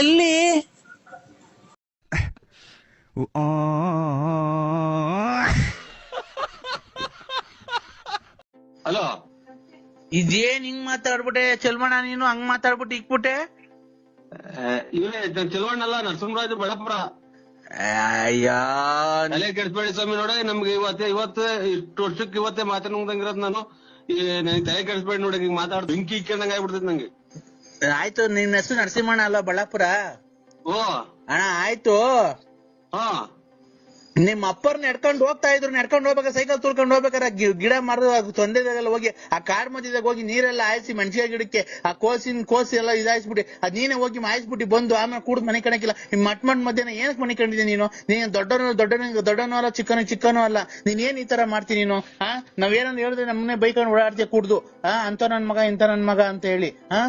ಎಲ್ಲಿ? ಹಲೋ? ಇದೇನ್ ಹಿಂಗ್ ಮಾತಾಡ್ಬಿಟ್ಟೆ? ಚಲ್ಮಣ ನೀನು ಹಂಗ್ ಮಾತಾಡ್ಬಿಟ್ಟು ಇಕ್ಬಿಟ್ಟೆ? ಚಲವಣ್ಣಲ್ಲ ಚೆಲುವಣ್ಣಲ್ಲ ನರಸಿಂಹರಾಜ ಬೆಳಪುರ ಅಯ್ಯೋ ತಲೆ ಕೆಡಿಸ್ಬೇಡಿ ಸ್ವಾಮಿ ನೋಡಿ ನಮ್ಗೆ ಇವತ್ತೆ ಇವತ್ತೆ ಇಷ್ಟು ವರ್ಷಕ್ಕೆ ಇವತ್ತೇ ಮಾತಾಡ್ದಂಗಿರೋದ್ ನಾನು. ಈ ನನಗೆ ತಲೆ ಕೆಡಿಸ್ಬೇಡಿ ನೋಡಿ ಹಿಂಗ್ ಮಾತಾಡ್ ಬೆಂಕಿ ಇಕ್ಕಂಡಂಗ ಆಗ್ಬಿಡ್ತೈತಿ ನಂಗೆ. ಆಯ್ತು ನಿನ್ ಹೆಸರು ನರಸಿಂಹಣ್ಣ ಅಲ್ಲ ಬಳ್ಳಾಪುರ? ಓ. ಅಣ್ಣ ಆಯ್ತು. ಹಾ. ನಿಮ್ ಅಪ್ಪರ್ ನಡ್ಕೊಂಡು ಹೋಗ್ತಾ ಇದ್ರು, ನಡ್ಕೊಂಡು ಹೋಗ್ಬೇಕಾದ್ರೆ ಸೈಕಲ್ ತುಳ್ಕೊಂಡು ಹೋಗ್ಬೇಕಾರೆ ಗಿಡ ಮರದ ತೊಂದರೆದಾಗೆಲ್ಲ ಹೋಗಿ, ಆ ಕಾಡ್ ಮಧ್ಯದಾಗ ಹೋಗಿ ನೀರೆಲ್ಲ ಹಾಯಿಸಿ ಮೆಣಸಿನ ಗಿಡಕ್ಕೆ, ಆ ಕೋಸಿನ, ಕೋಸಿ ಎಲ್ಲ ಇದಾಯಿಸ್ಬಿಟ್ಟು ಅದ್ ನೀನೇ ಹೋಗಿ ಮಾಯಿಸ್ಬಿಟ್ಟು ಬಂದು ಆಮೇಲೆ ಕೂಡ ಮನೆ ಕಣಕ್ಕಿಲ್ಲ. ನಿಮ್ ಮಟ್ ಮಟ್ ಮಧ್ಯಾಹ್ನ ಏನಕ್ ಮನೆ ಕಂಡಿದ್ದೆ ನೀನು? ನೀನ್ ದೊಡ್ಡವನು ದೊಡ್ಡನ ದೊಡ್ಡನೂ ಅಲ್ಲ ಚಿಕ್ಕನ ಚಿಕ್ಕನೂ ಅಲ್ಲ. ನೀನ್ ಏನ್ ಈ ತರ ಮಾಡ್ತೀನಿ ನೀನು? ಹಾ ನಾವೇನಂದ್ ಹೇಳಿದ್ರೆ ನಮ್ಮನೆ ಬೈಕೊಂಡು ಓಡಾಡ್ತೀಯ ಕುಡ್ದು. ಆ ಅಂತ ನನ್ ಮಗ ಇಂತ ನನ್ ಮಗ ಅಂತ ಹೇಳಿ. ಹಾ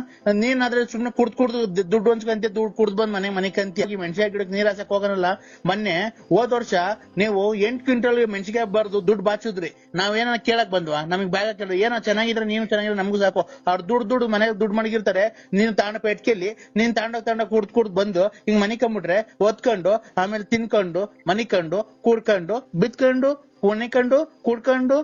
ನೀನ್ ಆದ್ರೆ ಸುಮ್ನೆ ಕುಡ್ದು ಕುಡ್ದು ದುಡ್ಡು ಹೊಂಚ್ಕಂತೀಯ, ದುಡ್ಡು ಕುಡ್ದು ಬಂದ್ ಮನೆ ಮನೆ ಕಂತಿ ಮೆಣಸಿನ ಗಿಡಕ್ಕೆ ನೀರ್ ಹಾಸಕ್ ಹೋಗೋನಲ್ಲ. ಮೊನ್ನೆ ಹೋದ್ ವರ್ಷ ನೀವು ಎಂಟ್ ಕ್ವಿಂಟಲ್ ಮೆಣಸಿಗೆ ಬರ್ದು ದುಡ್ಡು ಬಾಚಿದ್ರಿ. ನಾವೇನ ಕೇಳಕ್ ಬಂದ್ವಾ? ನಮಗ್ ಬ್ಯಾಗ ಕೇಳ್ರಿ ಏನೋ ಚೆನ್ನಾಗಿದ್ರೆ ನೀನು ಚೆನ್ನಾಗಿದ್ರೆ ನಮಗೂ ಸಾಕು. ಅವ್ರು ದುಡ್ಡು ದುಡ್ಡು ಮನೆಗೆ ದುಡ್ಡು ಮಡಗಿರ್ತಾರೆ. ನೀನು ತಾಂಡ ಪೇಟ್ಕೆಲ್ಲಿ, ನೀನ್ ತಾಂಡ ತಾಂಡ ಕುಡ್ದು ಕುಡ್ದು ಬಂದು ಹಿಂಗ್ ಮನಿಕೊಂಬಿಟ್ರೆ ಒತ್ಕೊಂಡು ಆಮೇಲೆ ತಿನ್ಕೊಂಡು ಮನಿಕೊಂಡು ಕೂಡ್ಕೊಂಡು ಬಿತ್ಕೊಂಡು ಕುಣಿಕೊಂಡು ಕುಡ್ಕೊಂಡು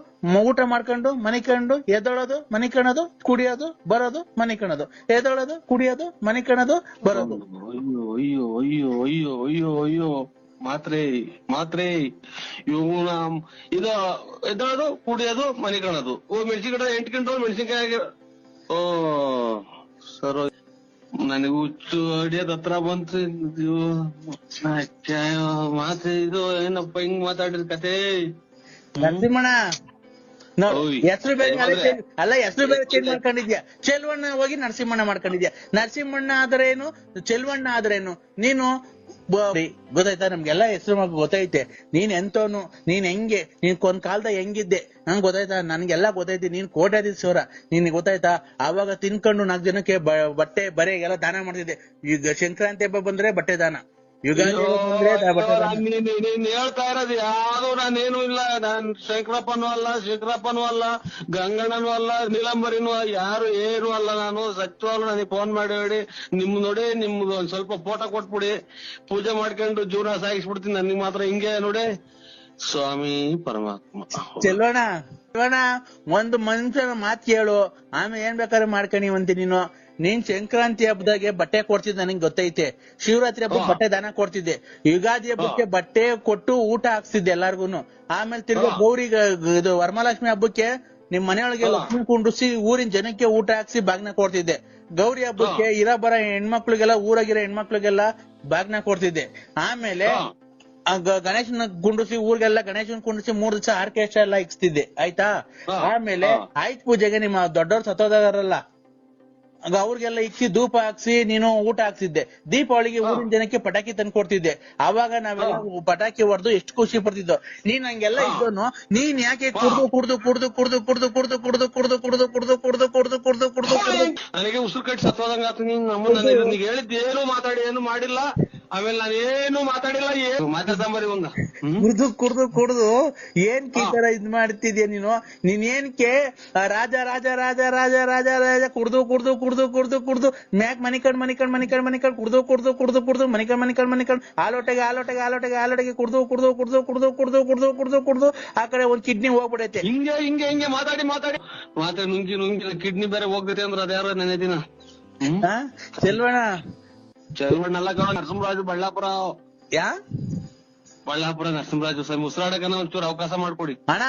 ಊಟ ಮಾಡ್ಕೊಂಡು ಮನಿಕೊಂಡು ಎದ್ದೊಳೋದು ಮನಿಕಣೋದು ಕುಡಿಯೋದು, ಬರೋದು ಮನಿಕಣೋದು ಎದ್ದೊಳೋದು, ಕುಡಿಯೋದು ಮನಿಕಣೋದು ಬರೋದು. ಅಯ್ಯೋ ಅಯ್ಯೋ ಅಯ್ಯೋ ಅಯ್ಯೋ ಅಯ್ಯೋ ಅಯ್ಯೋ. ಮಾತ್ರೆ ಮಾತ್ರೆ ಇವನ ಇದು ಎದ್ದೋದು ಕುಡಿಯೋದು ಮನೆ ಕಾಣೋದು. ಓ ಮೆಣಸಿನ ಗಿಡ ಎಂಟು ಗಂಟೆ ಮೆಣಸಿನ್ಕಾಯಿ ಓ ಸರ್ ನನಗೆ ಹುಚ್ಚು ಹಿಡಿಯೋದ್ ಹತ್ರ ಬಂತು. ಇದು ಮಾತ್ರೆ ಇದು ಏನಪ್ಪ ಹಿಂಗ್ ಮಾತಾಡಿದ ಕತೆ ಓಯ್. ಹೆಸರು ಬೇರೆ ಏನ್ ಅಲ್ಲ ಹೆಸರು ಬೇರೆ ಚೇಂಜ್ ಮಾಡ್ಕೊಂಡಿದ್ಯಾ? ಚೆಲ್ವಣ್ಣ ಹೋಗಿ ನರಸಿಂಹಣ್ಣ ಮಾಡ್ಕೊಂಡಿದ್ಯಾ? ನರಸಿಂಹಣ್ಣ ಆದ್ರೇನು? ಚೆಲ್ವಣ್ಣ ಆದ್ರೇನು? ನೀನು ಗೊತ್ತಾಯ್ತಾ? ನಮ್ಗೆಲ್ಲ ಹೆಸರು ಮಗ ಗೊತ್ತೈತೆ. ನೀನ್ ಎಂತವನು ನೀನ್ ಹೆಂಗೆ, ನೀನ್ ಒಂದ್ ಕಾಲದ ಹೆಂಗಿದ್ದೆ? ನಂಗ್ ಗೊತ್ತಾಯ್ತಾ? ನನ್ಗೆಲ್ಲ ಗೊತ್ತೈತಿ. ನೀನ್ ಕೋಟ್ಯಾಧೀಶ್ವರ ನಿನ್ ಗೊತ್ತಾಯ್ತಾ? ಆವಾಗ ತಿನ್ಕೊಂಡು ನಾಲ್ಕು ಜನಕ್ಕೆ ಬಟ್ಟೆ, ಬರೆ, ಎಲ್ಲ ದಾನ ಮಾಡ್ತಿದ್ದೆ. ಈಗ ಸಂಕ್ರಾಂತಿ ಹಬ್ಬ ಬಂದ್ರೆ ಬಟ್ಟೆ ದಾನ. ನೀನ್ ಹೇಳ್ತಾ ಇರೋದು ಯಾವ್ದು ನಾನೇನು ಇಲ್ಲ. ನಾನ್ ಶಂಕರಪ್ಪನೂ ಅಲ್ಲ ಶಂಕರಪ್ಪನೂ ಅಲ್ಲ ಗಂಗಣ್ಣನೂ ಅಲ್ಲ ನೀಲಂಬರಿನೂ ಯಾರು ಏನು ಅಲ್ಲ ನಾನು. ಸತ್ಯವಾಗ್ಲು ನನಗೆ ಫೋನ್ ಮಾಡಿ ಹೇಳಿ. ನಿಮ್ ನೋಡಿ ನಿಮ್ದು ಒಂದ್ ಸ್ವಲ್ಪ ಫೋಟೋ ಕೊಟ್ಬಿಡಿ. ಪೂಜೆ ಮಾಡ್ಕೊಂಡು ಜೀವನ ಸಾಗಿಸ್ಬಿಡ್ತೀನಿ. ನನಗೆ ಮಾತ್ರ ಹಿಂಗೆ ನೋಡಿ. ಸ್ವಾಮಿ ಪರಮಾತ್ಮ. ಚೆಲ್ಲೋಣ. ಒಂದ್ ಒಂದು ಮನುಷ್ಯನ ಮಾತು ಕೇಳು. ಆಮೇಲೆ ಏನ್ ಬೇಕಾದ್ರೆ ಅಂತೀನಿ ನೀನು. ನೀನ್ ಸಂಕ್ರಾಂತಿ ಹಬ್ಬದಾಗೆ ಬಟ್ಟೆ ಕೊಡ್ತಿದ್ದೆ ನನಗೆ ಗೊತ್ತೈತೆ. ಶಿವರಾತ್ರಿ ಹಬ್ಬಕ್ಕೆ ಬಟ್ಟೆ ದಾನ ಕೊಡ್ತಿದ್ದೆ. ಯುಗಾದಿ ಹಬ್ಬಕ್ಕೆ ಬಟ್ಟೆ ಕೊಟ್ಟು ಊಟ ಹಾಕ್ಸ್ತಿದ್ದೆ ಎಲ್ಲಾರ್ಗುನು. ಆಮೇಲೆ ತಿರ್ಗಾ. ಗೌರಿ ಇದು ವರಮಹಾಲಕ್ಷ್ಮಿ ಹಬ್ಬಕ್ಕೆ ನಿಮ್ ಮನೆಯೊಳಗೆ. ಲಕ್ಷ್ಮಿ ಕುಂಡ್ರಿಸಿ ಊರಿನ ಜನಕ್ಕೆ ಊಟ ಹಾಕ್ಸಿ ಬಾಗ್ನ ಕೊಡ್ತಿದ್ದೆ. ಗೌರಿ ಹಬ್ಬಕ್ಕೆ ಇರ ಬರ ಹೆಣ್ಮಕ್ಳಿಗೆಲ್ಲ ಊರಾಗಿರೋ ಹೆಣ್ಮಕ್ಳಿಗೆಲ್ಲ ಬಾಗ್ನ ಕೊಡ್ತಿದ್ದೆ. ಆಮೇಲೆ ಗಣೇಶನ ಗುಂಡಿಸಿ ಊರಿಗೆಲ್ಲ ಗಣೇಶನ್ ಕುಂಡಿಸಿ ಮೂರ್ ದಿವಸ ಆರ್ಕೆಸ್ಟ್ರಾ ಎಲ್ಲ ಇಕ್ಸ್ತಿದ್ದೆ. ಆಯ್ತಾ. ಆಮೇಲೆ ಆಯ್ತ್ ಪೂಜೆಗೆ ನಿಮ್ಮ ದೊಡ್ಡವ್ರು ಸತ್ತೋದಾರಲ್ಲ ಅವ್ರಿಗೆಲ್ಲ ಇಕ್ಕಿ ಧೂಪ ಹಾಕ್ಸಿ ನೀನು ಊಟ ಹಾಕ್ಸಿದ್ದೆ ದೀಪಾವಳಿಗೆ. ಊರಿನ ಜನಕ್ಕೆ ಪಟಾಕಿ ತಂದು ಕೊಡ್ತಿದ್ದೆ ಅವಾಗ ನಾವೆಲ್ಲ ಪಟಾಕಿ ಹೊಡೆದು ಎಷ್ಟು ಖುಷಿ ಪಡ್ತಿದ್ದೋ ನೀನ್ ಹಂಗೆಲ್ಲ. ಇದ್ದೋನು ನೀನ್ ಯಾಕೆ. ಕುಡ್ದು ಕುಡ್ದು ಕುಡ್ದು ಕುಡ್ದು ಕುಡ್ದು ಕುಡ್ದು ಕುಡ್ದು ಕುಡ್ದು ಕುಡ್ದು ಕುಡ್ದು ಕುಡ್ದು ಕುಡ್ದು ಕುಡ್ದು ಕುಡ್ದು ಕುಡ್ದು ನನಗೆ ಉಸಿರು ಕಟ್ಟಿ ಸತ್ತೋದಂಗ ಆತು ನೀನ್ ನಮ್ಮನ್ನ ಹೇಳಿದ್ ಏನು ಮಾತಾಡಿ ಏನು ಮಾಡಿಲ್ಲ ಆಮೇಲೆ ನಾನು ಏನು ಮಾತಾಡಿಲ್ಲ ಏನು ಮಾತಾಡ್ಕೊಂಬರಿ ಒಂದ ಕುಡ್ದು ಕುಡ್ದು ಕುಡ್ದು ಏನ್ ಈ ತರ ಇದ್ ಮಾಡ್ತಿದ್ಯಾ ನೀನು ನೀನ್ ಏನ್ಕೆ ರಾಜಾ ರಾಜ ರಾಜ ರಾಜ ರಾಜ ರಾಜ ರಾಜ ಕುಡ್ದು ಕುಡ್ದು ಕುಡ್ದು ಕುಡ್ದು ಕುಡ್ದು ಮ್ಯಾಕ್ ಮನಿಕಂಡ್ ಮನಿಕಂಡ್ ಮನಿಕಂಡ್ ಮನಿಕಂಡ್ ಕುಡ್ದು ಕುಡ್ದು ಕುಡ್ದು ಕುಡ್ದು ಮನಿಕಂಡ್ ಮನಿಕಂಡ್ ಮನಿಕಂಡ್ ಆಲೋಟೆಗೆ ಆಲೋಟೆಗೆ ಆಲೋಟೆಗೆ ಆಲೋಟೆಗೆ ಕುಡ್ದು ಕುಡ್ದು ಕುಡ್ದು ಕುಡ್ದು ಕುಡ್ದು ಕುಡ್ದು ಕುಡ್ದು ಕುಡ್ದು ಆ ಕಡೆ ಒಂದ್ ಕಿಡ್ನಿ ಹೋಗ್ಬಿಡೈತೆ ಹಿಂಗೆ ಹಿಂಗೆ ಹಿಂಗೆ ಮಾತಾಡಿ ಮಾತಾಡಿ ಮಾತಾಡಿ ನುಂಗಿ ನುಂಗಿ ಕಿಡ್ನಿ ಬೇರೆ ಹೋಗ್ತೈತೆ ಅಂದ್ರೆ ಅದ್ಯಾರ ನೆನೆ ದಿನ ಚೆಲ್ವಣ್ಣ ಚೆಲ್ವಣ ಚಲವಣ್ಣಲ್ಲ ಕಣ ನರಸಿಂಹರಾಜು ಬಳ್ಳಾಪುರ ಯಾ ಬಳ್ಳಾಪುರ ನರಸಿಂಹರಾಜು ಸ್ವಾಮಿ ಉಸಿರಾಡಕನ ಒಂಚೂರು ಅವಕಾಶ ಮಾಡ್ಕೊಡಿ. ಅಣ್ಣ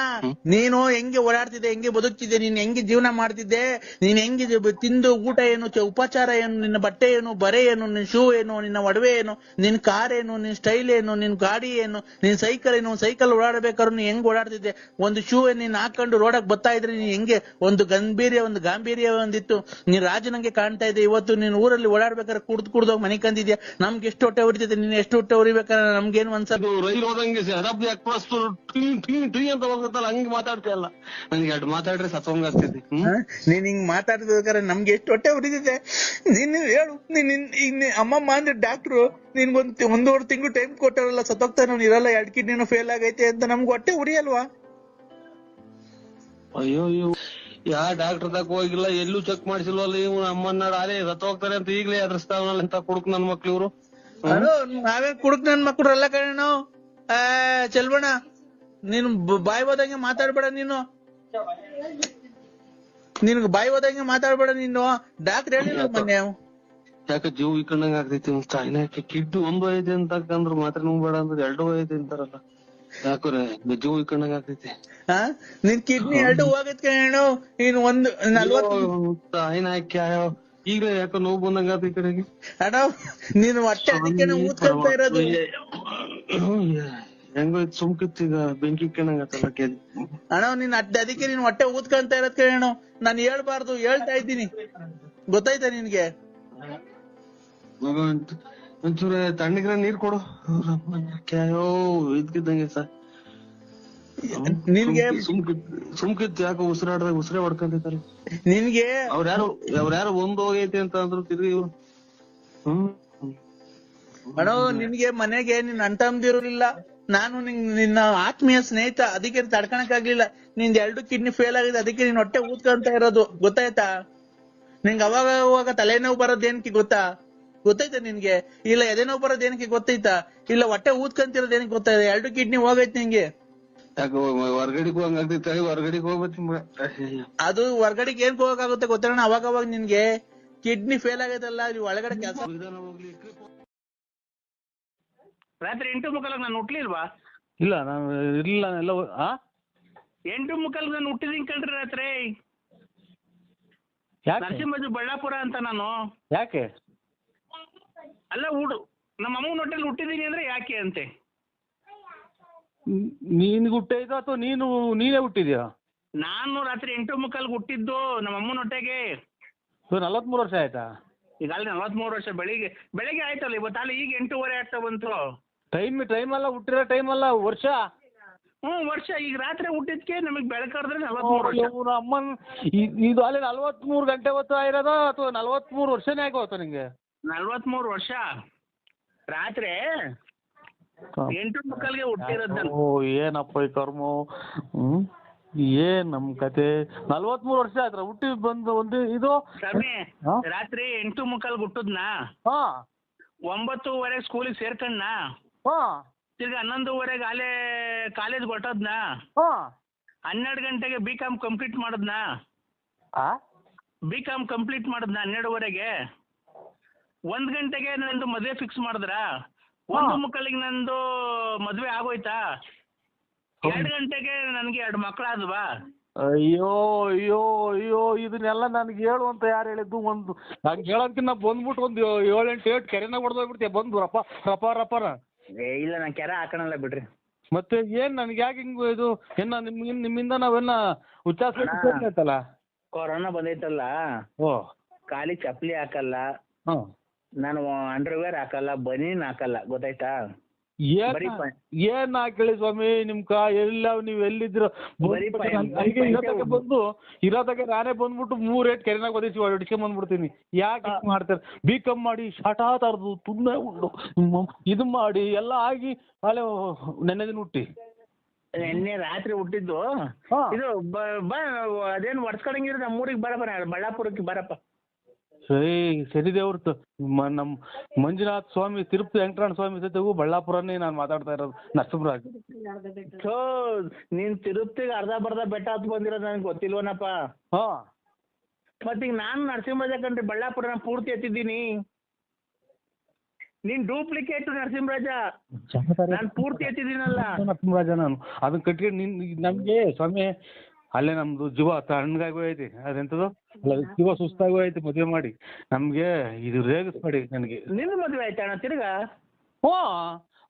ನೀನು ಹೆಂಗೆ ಓಡಾಡ್ತಿದ್ದೆ ಹೆಂಗೆ ಬದುಕ್ತಿದ್ದೆ ನೀನ್ ಹೆಂಗೆ ಜೀವನ ಮಾಡ್ತಿದ್ದೆ ನೀನ್ ಹೆಂಗೆ ತಿಂದು ಊಟ ಏನು ಚ- ಉಪಚಾರ ಏನು ನಿನ್ನ ಬಟ್ಟೆ ಏನು ಬರೆ ಏನು ನಿನ್ ಶೂ ಏನು ನಿನ್ನ ಒಡವೆ ಏನು ನಿನ್ ಕಾರ್ ಏನು ನಿನ್ ಸ್ಟೈಲ್ ಏನು ನಿನ್ ಗಾಡಿ ಏನು ನಿನ್ ಸೈಕಲ್ ಏನು ಸೈಕಲ್ ಓಡಾಡ್ಬೇಕಾದ್ರೆ ನೀನ್ ಹೆಂಗ್ ಓಡಾಡ್ತಿದ್ದೆ? ಒಂದು ಶೂ ನೀನ್ ಹಾಕೊಂಡು ರೋಡಕ್ ಬರ್ತಾ ಇದ್ರೆ ನೀನ್ ಹೆಂಗೆ? ಒಂದು ಗಂಭೀರ್ಯ ಒಂದು ಗಾಂಭೀರ್ಯ ಒಂದಿತ್ತು. ನೀನ್ ರಾಜನಂಗೆ ಕಾಣ್ತಾ ಇದೆ ಇವತ್ತು ನೀನ್ ಊರಲ್ಲಿ ಓಡಾಡ್ಬೇಕಾದ್ರೆ ಕುಡ್ದು ಕುಡ್ದೋಗ್ ಮನೆ ಕಂದಿದ್ಯಾ? ನಮ್ಗೆ ಎಷ್ಟು ಹೊಟ್ಟೆ ಉರಿತಿದೆ ನೀನ್ ಎಷ್ಟು ಹೊಟ್ಟೆ ಉರಿಬೇಕಾದ್ರೆ ನಮ್ಗೇನು ಅನ್ಸಲ್ಲ ಇದು ರೈಲ್ ಹೋದಂಗೆ ಅರಬ್ ಎಕ್ಸ್ಪ್ರೆಸ್ ಟೀ ಟೀ ಟೀ ಅಂತ ಹೋಗುತ್ತಲ್ಲ ಹಂಗೆ ಮಾತಾಡ್ತಿಯಲ್ಲ ನನ್ಗೆ ಎರಡು ಮಾತಾಡ್ರೆ ಸತ್ವಂಗ ಹ? ನೀನ್ ಹಿಂಗ್ ಮಾತಾಡ್ಬೇಕಾದ್ರೆ ನಮ್ಗೆ ಎಷ್ಟು ಹೊಟ್ಟೆ ಉರಿದಿದೆ ನೀನ್ ಹೇಳು. ನೀನ್ ನಿನ್- ಈಗ ನೀ- ಅಮ್ಮಮ್ಮ ಅಂದ್ರೆ ಡಾಕ್ಟ್ರು ನಿನ್ಗೊಂದ್ ಒಂದೂವರೆ ತಿಂಗಳು ಟೈಮ್ ಕೊಟ್ಟಾರಲ್ಲ ಸತ್ತೋಗ್ತಾನೆ ನಾನು ಇರಲ್ಲ ಎರಡ್ ಕಿಡ್ನಿನೂ ಫೇಲ್ ಆಗೈತೆ ಅಂತ ನಮ್ಗೆ ಹೊಟ್ಟೆ ಉರಿಯಲ್ವಾ? ಅಯ್ಯೋ ಅಯ್ಯೋ. ಯಾ ಡಾಕ್ಟರ್ ತಕ ಹೋಗಿಲ್ಲ ಎಲ್ಲೂ ಚೆಕ್ ಮಾಡಿಸಿಲ್ವಲ್ಲ ಇವ್ ಅಮ್ಮನ್ನ ಅಲೆ ಸತ್ತು ಹೋಗ್ತಾರೆ ಅಂತ ಈಗಲೇ ಎದುರಿಸ್ತಾವನಲ್ಲ ಅಂತ ಕುಡುಕ್ ನನ್ ಮಕ್ಳು ಇವ್ರು. ನಾವೇ ಕುಡುಕ್ ನನ್ ಮಕ್ಳು ಎಲ್ಲ ಕಣ ಆ ಚೆಲ್ಬಣ ನೀನ್ ಬಾಯಿ ಹೋದಂಗೆ ಮಾತಾಡ್ಬೇಡ ನೀನು. ನಿನ್ಗ ಬಾಯಿ ಹೋದಂಗೆ ಮಾತಾಡ್ಬೇಡ ನೀನು. ಡಾಕ್ಟರ್ ಹೇಳಿಲ್ಲ ಮೊನ್ನೆ ಯಾಕೆ ಜೀವ ಇಕ್ಕಂಡಂಗ ಆಗ್ತೈತಿ ಚಾಯ್ನ ಕಿಡ್ಡು ಒಂದು ಐತೆ ಅಂತ ಅಂದ್ರ ಮಾತ್ರ ಬೇಡ ಅಂದ್ರೆ ಎರಡು ಐತೆ ಅಂತಾರಲ್ಲ. ಯಾಕ್ರೆ ಜೀವ ಇಕ್ಕಂಡಂಗ ಆಗ್ತೈತಿ. ನಿನ್ ಕಿಡ್ನಿ ಎರಡು ಹೋಗತ್ ಕಣು ನೀನ್ ಒಂದು ನಲ್ವತ್ತು ತಾಯಿನ ಹಾಕಿ ಈಗ್ಲೇ ಯಾಕೋ ನೋವು ಬಂದಂಗ ಆತ ಈ ಕಡೆಗೆ? ಅಣ್ಣ ನೀನು ಹೊಟ್ಟೆ ಅದಕ್ಕೆ ಊದ್ಕೊಂತ ಇರೋದು. ಹೆಂಗೋ ಸುಮ್ಕಿತ್ತು ಈಗ ಬೆಂಕಿ ಕೇಳಂಗತ್ತಲ್ಲ ಕೇಳಿ. ಅಣ್ಣ ನೀನ್ ಅಡ್ಡ ಅದಕ್ಕೆ ನೀನ್ ಹೊಟ್ಟೆ ಊದ್ಕೊಂತ ಇರೋದ್ ಕೇಳೋಣ ನಾನು ಹೇಳ್ಬಾರ್ದು ಹೇಳ್ತಾ ಇದ್ದೀನಿ. ಗೊತ್ತಾಯ್ತಾ ನಿನ್ಗೆ? ಒಂಚೂರ ತಣ್ಣಗಿರ ನೀರ್ ಕೊಡು. ಕ್ಯಾಯೋ ಇದ್ಕಿದ್ದಂಗೆ ಸರ್ ನಿನ್ಗೆ ಸುಮ್ಕಿತ್ ಯಾಕೋ ಉಸಿರಾಡ್ದಾಗ ಉಸಿರೇ ಹೊಡ್ಕೊಂತೈತಲ್ಲ ನಿನ್ಗೆ ಅವ್ರ್ಯಾರು ಅವ್ರ್ಯಾರು ಒಂದ್ ಹೋಗೈತಿ ಅಂತ ಅಂದ್ರು ತಿರ್ಗಿ ಇವ್ರು. ನಿನ್ಗೆ ಮನೆಗೆ ನಿನ್ ಅಂತಂದಿರಲಿಲ್ಲ ನಾನು ನಿನ್ ನಿನ್ನ ಆತ್ಮೀಯ ಸ್ನೇಹಿತ ಅದಕ್ಕೆ ತಡ್ಕಣಕ್ ಆಗ್ಲಿಲ್ಲ ನಿಂದ್ ಎರಡು ಕಿಡ್ನಿ ಫೇಲ್ ಆಗಿದೆ ಅದಕ್ಕೆ ನೀನ್ ಹೊಟ್ಟೆ ಊದ್ಕೊಂತ ಇರೋದು. ಗೊತ್ತಾಯ್ತಾ? ನಿಂಗ್ ಅವಾಗ ಅವಾಗ ತಲೆನೋವು ಬರೋದ್ ಏನಕ್ಕೆ ಗೊತ್ತಾ? ಗೊತ್ತೈತಾ ನಿನ್ಗೆ? ಇಲ್ಲ ಎದೆ ನೋವು ಬರೋದೇನಕ್ಕೆ ಗೊತ್ತಾಯ್ತಾ? ಇಲ್ಲ ಹೊಟ್ಟೆ ಊದ್ಕಂತಿರೋದೇನಕ್ಕೆ ಗೊತ್ತಾಯ್ತಾ? ಎರಡು ಕಿಡ್ನಿ ಹೋಗೈತ್ ನಿಂಗೆ. ಹೊರ್ಗಡೆಗ್ ಹೋಗಂಗಾಗ್ತೈತಿ ಹೊರ್ಗಡೆಗ್ ಹೋಗ್ಬೇಕು. ಅದು ಹೊರಗಡೆಗೆ ಏನ್ ಹೋಗಕ್ಕಾಗುತ್ತೆ ಗೊತ್ತಿರೋಣ ಅವಾಗ ಅವಾಗ ನಿನ್ಗೆ ಕಿಡ್ನಿ ಫೇಲ್ ಆಗೈತಲ್ಲ ನೀವು ಒಳಗಡೆ ಕೆಲಸ ರಾತ್ರಿ ಎಂಟು ಮುಕ್ಕಾಲಿಗೆ ನಾನು ಹುಟ್ಲಿಲ್ವಾ? ಇಲ್ಲ ನಾನು ಇರ್ಲಿಲ್ಲ ಎಲ್ಲ ಆ? ಎಂಟು ಮುಕ್ಕಾಲಿಗೆ ನಾನು ಹುಟ್ಟಿದೀನಿ ಕಣ್ರಿ ರಾತ್ರಿ. ನರಸಿಂಹಜು ಬಳ್ಳಾಪುರ ಅಂತ ನಾನು. ಯಾಕೆ? ಅಲ್ಲ ಹುಡು ನಮ್ಮ ಅಮ್ಮನ ಹೊಟ್ಟೆಲಿ ಹುಟ್ಟಿದೀನಿ ಅಂದ್ರೆ ಯಾಕೆ ಅಂತೆ? ನಿನ್ಗೆ ಹುಟ್ಟೈತೋ ಅಥವಾ ನೀನು ನೀನೇ ಹುಟ್ಟಿದ್ಯಾ? ನಾನು ರಾತ್ರಿ ಎಂಟು ಮುಕ್ಕಾಲ್ಗೆ ಹುಟ್ಟಿದ್ದು ನಮ್ಮ ಅಮ್ಮನ ಹೊಟ್ಟೆಗೆ. ಇವಾಗ ನಲವತ್ಮೂರು ವರ್ಷ ಆಯ್ತಾ? ಈಗ ಅಲ್ಲಿ ನಲವತ್ಮೂರು ವರ್ಷ ಬೆಳಿಗ್ಗೆ ಬೆಳಿಗ್ಗೆ ಆಯ್ತಲ್ಲ ಇವತ್ತು ಅಲ್ಲಿ ಈಗ ಎಂಟೂವರೆ ಆಗ್ತಾ ಬಂತು. ಟೈಮ್ ಟೈಮ್ ಅಲ್ಲ ಹುಟ್ಟಿರೋ ಟೈಮ್ ಅಲ್ಲ ವರ್ಷ? ಹ್ಞೂ ವರ್ಷ. ಈಗ ರಾತ್ರಿ ಹುಟ್ಟಿದ್ಕೆ ನಮಗೆ ಬೆಳಕಾದ್ರೆ ನಲವತ್ಮೂರು ವರ್ಷ. ಇವ್ರ ಅಮ್ಮನ್ ಇ- ಇದು ಅಲ್ಲಿ ನಲವತ್ಮೂರು ಗಂಟೆ ಹೊತ್ತು ಆಗಿರೋದ ಅಥವಾ ನಲ್ವತ್ಮೂರು ವರ್ಷನೇ ಆಗೋತ ನಿಂಗೆ? ನಲವತ್ಮೂರು ವರ್ಷ. ರಾತ್ರಿ ಎಂಟು ಮಕ್ಕಳಿಗೆ ಓ ಏನಪ್ಪ ಈ ಕರ್ಮ? ಹ್ಮ್? ಏನ್ ನಮ್ ಕತೆ? ನಲ್ವತ್ಮೂರು ವರ್ಷ ಆಯ್ತರ ಹುಟ್ಟಿ ಬಂದು ಒಂದು ಇದು? ಸ್ವಾಮಿ ಹಾ? ರಾತ್ರಿ ಎಂಟು ಮುಕ್ಕಾಲ್ಗೆ ಹುಟ್ಟದ್ನಾ? ಹಾ. ಒಂಬತ್ತುವರೆಗೆ ಸ್ಕೂಲಿಗೆ ಸೇರ್ಕಣ್ಣ ಹಾ. ತಿರ್ಗಿ ಹನ್ನೊಂದುವರೆಗೆ ಅಲ್ಲೇ ಕಾಲೇಜ್ ಹೊಟ್ಟದ್ನ ಹಾ. ಹನ್ನೆರಡು ಗಂಟೆಗೆ ಬಿ ಕಾಮ್ ಕಂಪ್ಲೀಟ್ ಮಾಡದ್ನ? ಆ? ಬಿ ಕಾಮ್ ಕಂಪ್ಲೀಟ್ ಮಾಡದ್ನ ಹನ್ನೆರಡುವರೆಗೆ? ಒಂದ್ ಗಂಟೆಗೆ ನಂದು ಮದುವೆ ಫಿಕ್ಸ್ ಮಾಡಿದ್ರ? ಒಂದು ಮಕ್ಕಳಿಗೆ ನಂದು ಮದ್ವೆ ಆಗೋಯ್ತಾ? ಎರಡ್ ಗಂಟೆಗೆ ನನಗೆ ಎರಡು ಮಕ್ಕಳಾದ್ವಾ ಅಯ್ಯೋ ಅಯ್ಯೋ ಅಯ್ಯೋ ಇದನ್ನೆಲ್ಲ ನನ್ಗೆ ಹೇಳು ಅಂತ ಯಾರು ಹೇಳಿದ್ದು? ಒಂದು ಹಂಗೆ ಹೇಳೋದ್ಕಿನ್ನ ಬಂದ್ಬಿಟ್ಟು ಒಂದು ಏಳೆಂಟು ಏಟ್ ಕೆರೆನ ಹೊಡೆದೋಗ್ಬಿಡ್ತೀಯ? ಬಂದು ರಪ ರಪ ರಪ್ಪನ. ಏ ಇಲ್ಲ ನಾನು ಕೆರೆ ಹಾಕೋಣಲ್ಲ ಬಿಡ್ರಿ. ಮತ್ತೆ ಏನ್ ನನಗೆ ಯಾಕೆ ಹಿಂಗ್ ಇದು? ಏನ ನಿಮ್ಗೆ ನಿಮ್ಮಿಂದ ನಾವೆಲ್ಲ ಉಚ್ಚಾಸ ಕೊರೋನಾ ಬಂದೈತಲ್ಲ. ಓ. ಖಾಲಿ ಚಪ್ಪಲಿ ಹಾಕಲ್ಲ. ಹಾಂ. ನಾನು ಅಂಡರ್ವೇರ್ ಹಾಕಲ್ಲ ಬನೀನ್ ಹಾಕಲ್ಲ ಗೊತ್ತಾಯ್ತಾ? ಏನ್ ಬರೀ ಪ- ಏನ್ ಹಾಕೇಳಿ ಸ್ವಾಮಿ ನಿಮ್ ಕಾ ಎಲ್ಲ ನೀವ್ ಎಲ್ಲಿದ್ರು ಬರೀ ಪ- ನನಗೆ ಬಂದು ಇರೋದಾಗ ನಾನೇ ಬಂದ್ಬಿಟ್ಟು ಮೂರ್ ರೇಟ್ ಕೆರೆನಾಗ ಒದಿಸಿ ಹೊಡಿಸ್ಕೊಂಡ್ ಬಂದ್ಬಿಡ್ತೀನಿ. ಯಾಕೆ ಹಿಂಗ್ ಮಾಡ್ತಾರೆ? ಬಿ ಕಮ್ ಮಾಡಿ ಶಟಾ ತರದು ತುಂಬಾ ಉಂಡು. ಇದು ಮಾಡಿ ಎಲ್ಲ ಆಗಿ ಅಲ್ಲೇ ನೆನ್ನೆ ದಿನ ಹುಟ್ಟಿ. ನಿನ್ನೆ ರಾತ್ರಿ ಹುಟ್ಟಿದ್ದು. ಹಾ. ಇದು ಬ- ಬಾ ಅದೇನು ಒಡ್ಸ್ಕೊಳಂಗಿದ್ರೆ ನಮ್ಮ ಊರಿಗೆ ಬರಪ್ಪ ಬಳ್ಳಾಪುರಕ್ಕೆ ಬರಪ್ಪ. ಸರಿ ಸರಿ ದೇವ್ರದ್ದು ಮ- ನಮ್ ಮಂಜುನಾಥ್ ಸ್ವಾಮಿ ತಿರುಪತಿ ವೆಂಕಟರಮಣ ಸ್ವಾಮಿ ಜೊತೆಗೂ ಬಳ್ಳಾಪುರನೇ ನಾನು ಮಾತಾಡ್ತಾ ಇರೋದು ನರಸಿಂಹರಾಜ್ ಸೊ ನೀನ್ ತಿರುಪ್ತಿಗೆ ಅರ್ಧ ಬರ್ಧ ಬೆಟ್ಟ ಹತ್ ಬಂದಿರೋದು ನನಗೆ ಗೊತ್ತಿಲ್ವನಪ್ಪ. ಹಾ. ಮತ್ತೀಗ ನಾನು ನರಸಿಂಹರಾಜ ಕಂಡ್ರಿ ಬಳ್ಳಾಪುರನ ಪೂರ್ತಿ ಎತ್ತಿದ್ದೀನಿ. ನೀನ್ ಡೂಪ್ಲಿಕೇಟ್ ನರಸಿಂಹರಾಜ ನಾನು ಪೂರ್ತಿ ಎತ್ತಿದ್ದೀನಲ್ಲ. ನರಸಿಂಹರಾಜ ನಾನು. ಅದನ್ನ ಕಟ್ಕೊಂಡು ನಿನ್ ನಮ್ಗೆ ಸ್ವಾಮಿ ಅಲ್ಲೇ ನಮ್ದು ಜೀವ ತಣ್ಣಗಾಗೂ ಐತಿ. ಅದೆಂತದು? ಅಲ್ಲ ಜೀವ ಸುಸ್ತಾಗೂ ಐತಿ ಮದುವೆ ಮಾಡಿ. ನಮ್ಗೆ ಇದು ರೇಗಿಸ್ಬೇಡಿ ನನಗೆ. ನಿನ್ನ ಮದುವೆ ಆಯ್ತಾ ಅಣ್ಣ ತಿರ್ಗಾ? ಹ್ಞೂ.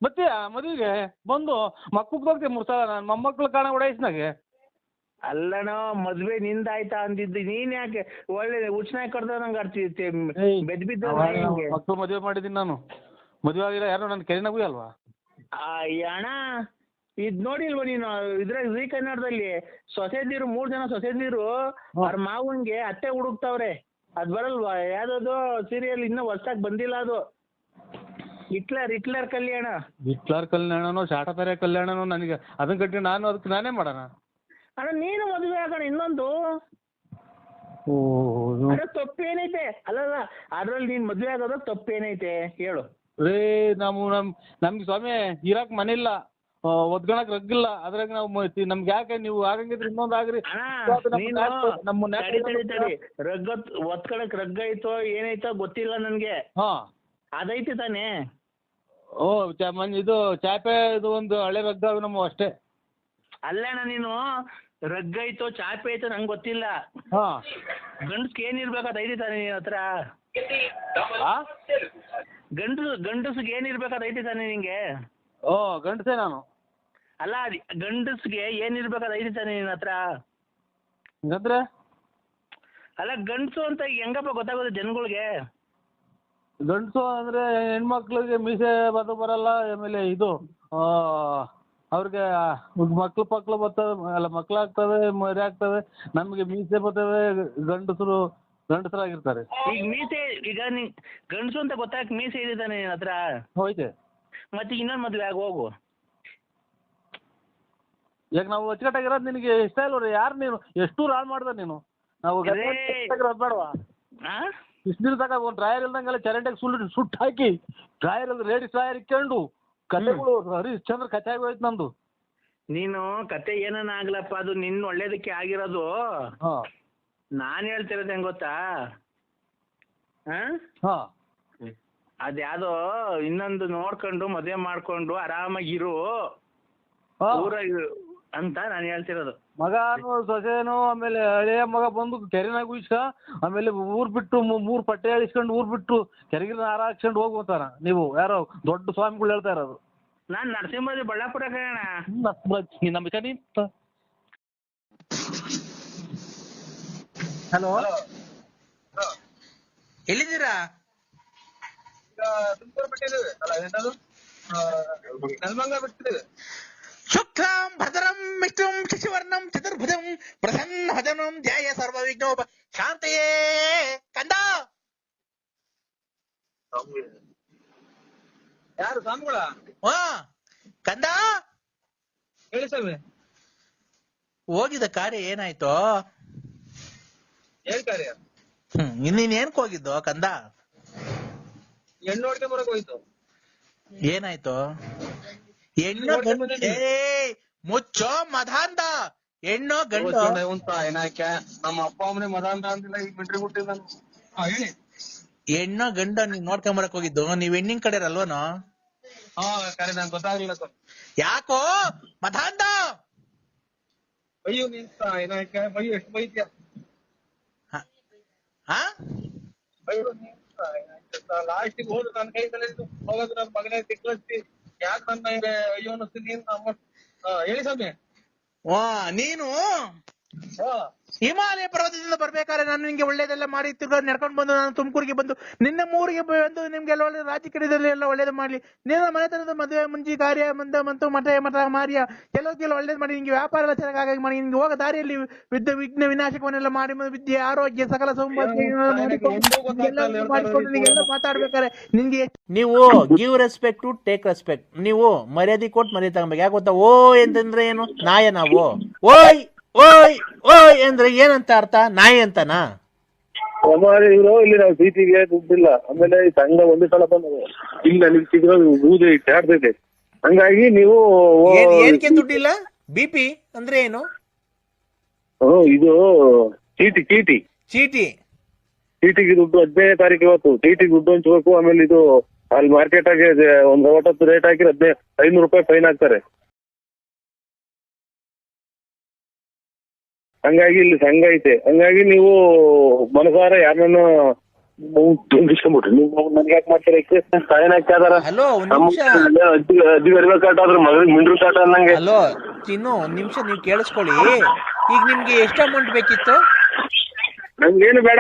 ಮತ್ತೆ ಮದುವೆಗೆ ಬಂದು ಮಕ್ಕಳು ಬರ್ತೀನಿ ಮೂರು ಸಲ ನಾನು ಮೊಮ್ಮಕ್ಳು ಕಾಣ ಓಡಾಯಿಸ್ನಾಗೆ ಅಲ್ಲಣ್ಣ ಮದ್ವೆ ನಿಂದಾಯ್ತಾ ಅಂದಿದ್ದು ನೀನ್ ಯಾಕೆ? ಒಳ್ಳೆ ಉಚ್ಚನಾಯ್ ಕಡ್ದ ನಂಗೆ ಅರ್ಥ ಬೆದ್ ಬಿದ್ದ ಮಕ್ಕಳು ಮದುವೆ ಮಾಡಿದ್ದೀನಿ ನಾನು. ಮದುವೆ ಆಗಿಲ್ಲ ಯಾರು ನನ್ನ ಕೆರೆನಾಗೂ ಅಲ್ವಾ? ಅಣ್ಣ ಇದ್ ನೋಡಿಲ್ವ ನೀನು ಇದ್ರಾಗ ಜೀ ಕನ್ನಡದಲ್ಲಿ ಸೊಸೆದಿರು ಮೂರ್ ಜನ ಸೊಸೆದಿರು ಅವ್ರ ಮಾವನ್ಗೆ ಅತ್ತೆ ಹುಡುಕ್ತಾವ್ರೆ. ಅದ್ ಬರಲ್ವಾ? ಯಾವ್ದದು ಸೀರಿಯಲ್ ಇನ್ನೂ ಹೊಸ್ದಾಗ್ ಬಂದಿಲ್ಲ ಅದು. Hitler Hitler Kalyana. ಹಿಟ್ಲರ್ ಕಲ್ಯಾಣನೋ ಶಾಟಪೆರೆ ಕಲ್ಯಾಣನೋ ನನಗೆ ಅದನ್ನ ಕಟ್ಟಿ ನಾನು ಅದಕ್ಕೆ ನಾನೇ ಮಾಡೋಣ? ಅಣ್ಣ ನೀನು ಮದುವೆ ಆಗೋಣ ಇನ್ನೊಂದು. ಓ ತಪ್ಪೇನೈತೆ? ಅಲ್ಲಲ್ಲ ಅದ್ರಲ್ಲಿ ನೀನ್ ಮದ್ವೆ ಆಗೋದ್ರ ತಪ್ಪೇನೈತೆ? ಹೇಳು. ರೇ ನಾವು ನಮ್ ನಮ್ಗೆ ಸ್ವಾಮಿ ಇರಾಕ್ ಮನೆ ಇಲ್ಲ. ಒದ್ಕೊಳಕ್ ರಗ್ಗಿಲ್ಲ. ಅದ್ರಾಗ ನಾವು ನಮ್ಗ ಯಾಕೆ ನೀವು ಆಗಂಗಿದ್ರೆ ಇನ್ನೊಂದ್ ಆಗ್ರಿ. ನಮ್ಮ ತಡಿ ತಡಿ ರಗ್ಗ ಒತ್ಕೊಳಕ್ ಐತೋ ಏನೈತೋ ಗೊತ್ತಿಲ್ಲ ನನ್ಗೆ. ಹಾ. ಅದೈತಿ ತಾನೇ. ಓ ಚಾ ಮನ್ ಇದು ಚಾಪೆ ಇದು ಒಂದು ಹಳೆ ರಗ್ಗ ನಮ್ಮ ಅಷ್ಟೇ. ಅಲ್ಲಣ್ಣ ನೀನು ರಗ್ಗ ಐತೋ ಚಾಪೆ ಐತೋ ನಂಗೆ ಗೊತ್ತಿಲ್ಲ. ಹಾ. ಗಂಡಸ್ಗೆ ಏನಿರ್ಬೇಕು ಐತಿ ತಾನೇ ನೀನ್ ಹತ್ರ? ಗಂಡಸ್ ಗಂಡಸ್ಗೆ ಏನಿರ್ಬೇಕು ಐತಿ ತಾನೇ ನಿಂಗೆ? ಓ ಗಂಡಸೇ ನಾನು. ಅಲ್ಲ ಅದು ಗಂಡಸ್ಗೆ ಏನಿರ್ಬೇಕಲ್ಲ ಐದು ತಾನೇ ನಿನ್ನ ಹತ್ರ? ಹಂಗಂದ್ರೆ ಅಲ್ಲ ಗಂಡಸು ಅಂತ ಹೆಂಗಪ್ಪ ಗೊತ್ತಾಗೋದು ಜನಗಳಿಗೆ? ಗಂಡಸು ಅಂದ್ರೆ ಹೆಣ್ಮಕ್ಳಿಗೆ ಮೀಸೆ ಬದು ಬರಲ್ಲ ಆಮೇಲೆ ಇದು ಅವ್ರಿಗೆ ಮಕ್ಳು ಪಕ್ಳು ಬರ್ತವೆ ಅಲ್ಲ ಮಕ್ಳಾಗ್ತವೆ ಮರಿ ಆಗ್ತದೆ ನಮಗೆ ಮೀಸೆ ಬರ್ತದೆ ಗಂಡಸರು ಗಂಡಸರಾಗಿರ್ತಾರೆ. ಈಗ ಮೀಸೆ ಈಗ ನೀ ಗಂಡಸು ಅಂತ ಗೊತ್ತಾಗ ಮೀಸೆ ಇದ್ದಾನೆ ತಾನೇ ನಿನ್ನ ಹತ್ರ? ಹೋಯ್ತೆ. ಮತ್ತೆ ಇನ್ನೊಂದು ಮದ್ವೆ ಆಗಿ ಹೋಗು. ಈಗ ನಾವು ಅಚ್ಚುಕಟ್ಟಾಗಿರೋದು ನಿನಗೆ ಇಷ್ಟ ಇಲ್ವ ಯಾರು ನೀನು? ಎಷ್ಟು ಹಾಳು ಮಾಡ್ದೆ ನೀನು. ನಾವು. ಬೇಡವಾ ಆ? ಇಷ್ಟು ದಿನ ತನಕ ಒಂದು ಡ್ರಾಯರ್ ಇಲ್ದಂಗೆಲ್ಲ ಚರಂಡಿಗೆ ಸುಳ್ಳು ಸುಟ್ಟು ಹಾಕಿ ಡ್ರಾಯರ್ ಅಲ್ಲಿ ಲೇಡೀಸ್ ಡ್ರಾಯರ್ ಇಕ್ಕೊಂಡು ಹರಿ ಹರಿಶ್ಚಂದ್ರ ಕತೆ ಆಗೋಯ್ತು ನಂದು. ನೀನು ಕತೆ ಏನನ್ನ ಆಗ್ಲಪ್ಪ ಅದು ನಿನ್ನ ಒಳ್ಳೇದಕ್ಕೆ ಆಗಿರೋದು. ಹಾ. ನಾನು ಹೇಳ್ತಿರೋದು ಹೆಂಗ್ ಗೊತ್ತಾ? ಆ? ಅದ್ಯಾವ್ದೋ ಇನ್ನೊಂದು ನೋಡ್ಕೊಂಡು ಮದುವೆ ಮಾಡ್ಕೊಂಡು ಆರಾಮಾಗಿರು. ಹಾ. ಊರ ಅಂತ ನಾನು ಹೇಳ್ತಿರೋದು. ಮಗನು ಸೊಸೆನು ಆಮೇಲೆ ಹಳೆಯ ಮಗ ಬಂದು ಕೆರೆನಾಗ ಉಯ್ಸ್ಕ ಆಮೇಲೆ ಊರ್ ಬಿಟ್ಟು ಮೂರು ಪಟ್ಟೆ ಇಳಿಸ್ಕೊಂಡು ಊರ್ ಬಿಟ್ಟು ಕೆರೆಗಿನ ಹಾರ ಹಾಕ್ಸ್ಕೊಂಡು ಹೋಗುವಂತಾರ ನೀವು. ಯಾರೋ ದೊಡ್ಡ ಸ್ವಾಮಿಗಳು ಹೇಳ್ತಾ ಇರೋದು. ನಾನು ನರಸಿಂಹದಿ ಬಳ್ಳಾಪುರ ಕಣ ನಮ್ಮ ಕಡೆ ಹಲೋ. ಎಲ್ಲಿದ್ದೀರಾ? ತುಮಕೂರು ಬಿಟ್ಟಿದ್ದೇವೆ ಅಲ್ಲ ಏನದು ನೆಲಮಂಗ ಬಿಟ್ಟಿದ್ದೇವೆ ಶುಕ್ಲಾಂ ಭದ್ರಂ ಮಿತ್ರಂ ಶಶಿವರ್ಣಂ ಚತುರ್ಭುಜಂ ಪ್ರಸನ್ನ ಭಜನಂ ಧ್ಯಾಯ ಸರ್ವ ವಿಘ್ನೋಪ ಶಾಂತಯೇ ಕಂದ! ಯಾರು ಸ್ವಾಮಿಗಳ? ಹಾ ಕಂದ! ಹೇಳಿ ಸ್ವಾಮಿ. ಹೋಗಿದ ಕಾರ್ಯ ಏನಾಯ್ತು? ಹೇಳ್ ಕಾರ್ಯ. ಹ್ಮ್ ಇನ್ನೇನ್ ಏನ್ಕ್ ಹೋಗಿದ್ದು ಕಂದ? ಹೆಣ್ಣು ನೋಡ್ಕೊಂಡ್ ಬರಕ್ ಹೋಯ್ತು. ಏನಾಯ್ತು? ಹೆಣ್ಣು ಗಂಡು ಏ ಮುಚ್ಚೋ ಮಧಾಂದ ಹೆಣ್ಣು ಗಂಡು ಅಂತ ಏನಾಕೆ ನಮ್ಮ ಅಪ್ಪ ಅಮ್ಮನೆ ಮದ ಅಂತ ಅಂತಿಲ್ಲ ಈಗ ಬಿಟ್ರಿ ಬಿಟ್ಟಿಲ್ಲ ನಾನು ಹಾ ಹೇಳಿ. ಹೆಣ್ಣು ಗಂಡು ನೀವ್ ನೋಡ್ಕೊಂಡ್ ಬರಕ್ ಹೋಗಿದ್ದು. ನೀವ್ ಹೆಣ್ಣಿನ ಕಡೆ ಅಲ್ವನು? ಹಾ ಕರೆ ನಂಗೆ ಗೊತ್ತಾಗ್ಲಿಲ್ಲ ಸರ್. ಯಾಕೋ? ಮಧಾಂತ ಅಯ್ಯೋ ನಿಂತ ಏನಾಯ್ಕೆ ಅಯ್ಯೋ ಎಷ್ಟು ಬೈತ್ಯ? ಹಾ ಹಾ? ಅಯ್ಯೋ ಲಾಸ್ಟಿಗೆ ಹೋದ್ರು ನನ್ನ ಕೈ ತಲೆ ಹೋಗೋದು ನನ್ನ ಮಗನೇ ತಿಕ್ಕಿ ಯಾಕೆ ನನ್ನ, ಅಯ್ಯೋ ಅನ್ನಿಸ್ತೀನಿ ನೀನ್ ಹೇಳಿ ಸ್ವಾಮಿ. ವಾ, ನೀನು? ಹಿಮಾಲಯ ಪರ್ವತದಿಂದ ಬರ್ಬೇಕಾದ್ರೆ ನಾನು ನಿಮ್ಗೆ ಒಳ್ಳೇದೆಲ್ಲ ಮಾಡಿ ತಿರ್ಗಾ ನಡ್ಕೊಂಡು ಬಂದು ನಾನು ತುಮಕೂರಿಗೆ ಬಂದು ನಿನ್ನ ಮೂರಿಗೆ ಬಂದು ನಿಮ್ಗೆಲ್ಲ ಒಳ್ಳೆ ರಾಜಕೀಯದಲ್ಲಿ ಎಲ್ಲ ಒಳ್ಳೇದು ಮಾಡ್ಲಿ. ನಿನ್ನ ಮನೆತನದ ಮದುವೆ ಮುಂಜಿ ಕಾರ್ಯ ಮಂದ ಮಂತು ಮಠ ಮಠ ಮಾರಿಯ. ಕೆಲವಕ್ಕೆಲ್ಲ ಒಳ್ಳೇದು ಮಾಡಿ ನಿಮ್ಗೆ ವ್ಯಾಪಾರ ಎಲ್ಲ ಚೆನ್ನಾಗಿ ಮಾಡಿ ನಿಮ್ಗೆ ಹೋಗ ದಾರಿಯಲ್ಲಿ ವಿದ್ಯೆ ವಿಘ್ನ ವಿನಾಶಕವನ್ನೆಲ್ಲ ಮಾಡಿ ವಿದ್ಯೆ ಆರೋಗ್ಯ ಸಕಲ ನಿಂಗೆಲ್ಲ ಮಾತಾಡ್ಬೇಕಾದ್ರೆ ನಿನ್ಗೆ ನೀವು give respect to take respect ನೀವು ಮರ್ಯಾದೆ ಕೊಟ್ಟು ಮರ್ಯಾದೆ ತಗೊಬೇಕು. ಯಾಕೆ ಗೊತ್ತಾ? ಓ ಅಂತಂದ್ರೆ ಏನು? ನಾಯ ನಾವು. ಓಯ್! ಓಯ್ ಓಯ್ ಅಂದ್ರೆ ಏನಂತ ಅರ್ಥ? ನಾಯಿ ಅಂತನಾ? ಸಮಾನ ಇವರು ಇಲ್ಲಿ ನಾವು ಸೀಟಿಗೆ ದುಡ್ಡಿಲ್ಲ. ಆಮೇಲೆ ಈ ಸಂಘ ಒಂದು ಸಲ ಬಂದವು ಇಲ್ಲ ನಿಮ್ ಸಿಗೋ ಬೂದಿ ಇಟ್ಟಾಡ್ತೈತೆ ಹಂಗಾಗಿ ನೀವು ಏನ್ ಏನಕ್ಕೆ ದುಡ್ಡಿಲ್ಲ? ಬಿ ಪಿ ಅಂದ್ರೆ ಏನು? ಹ್ಮ್, ಇದು ಚೀಟಿ ಚೀಟಿ. ಚೀಟಿ. ಚೀಟಿಗೆ ದುಡ್ಡು ಹದಿನೈದನೇ ತಾರೀಕು ಇವತ್ತು. ಚೀಟಿಗೆ ದುಡ್ಡು ಹಂಚ್ಬೇಕು ಆಮೇಲೆ ಇದು ಅಲ್ಲಿ ಮಾರ್ಕೆಟ್ ಆಗಿ ಒಂದ್ ಹೊತ್ತು ರೇಟ್ ಹಾಕಿ ಹದಿನೈದು ಐನೂರು ರೂಪಾಯಿ ಫೈನ್ ಹಾಕ್ತಾರೆ ಹಂಗಾಗಿ ಇಲ್ಲಿ ಸಂಘ ಐತೆ. ಹಂಗಾಗಿ ನೀವು ಮನಸಾರ ಯಾರನ್ನ ನೀವು ನನ್ಗೆ ಯಾಕೆ ಮಾಡ್ತೀರ? ಹಲೋ ಕಾಟ ಆದ್ರೆ ಮಗಳಿಗೆ ಮಿಂಡ್ರು ಕಾಟ ಅನ್ನಂಗೆ. ಹಲೋ ಚಿನ್ನು ಒಂದ್ ನಿಮಿಷ ನೀವು ಕೇಳಿಸ್ಕೊಳ್ಳಿ. ಈಗ ನಿಮ್ಗೆ ಎಷ್ಟು ಅಮೌಂಟ್ ಬೇಕಿತ್ತು? ನಮ್ಗೇನು ಬೇಡ.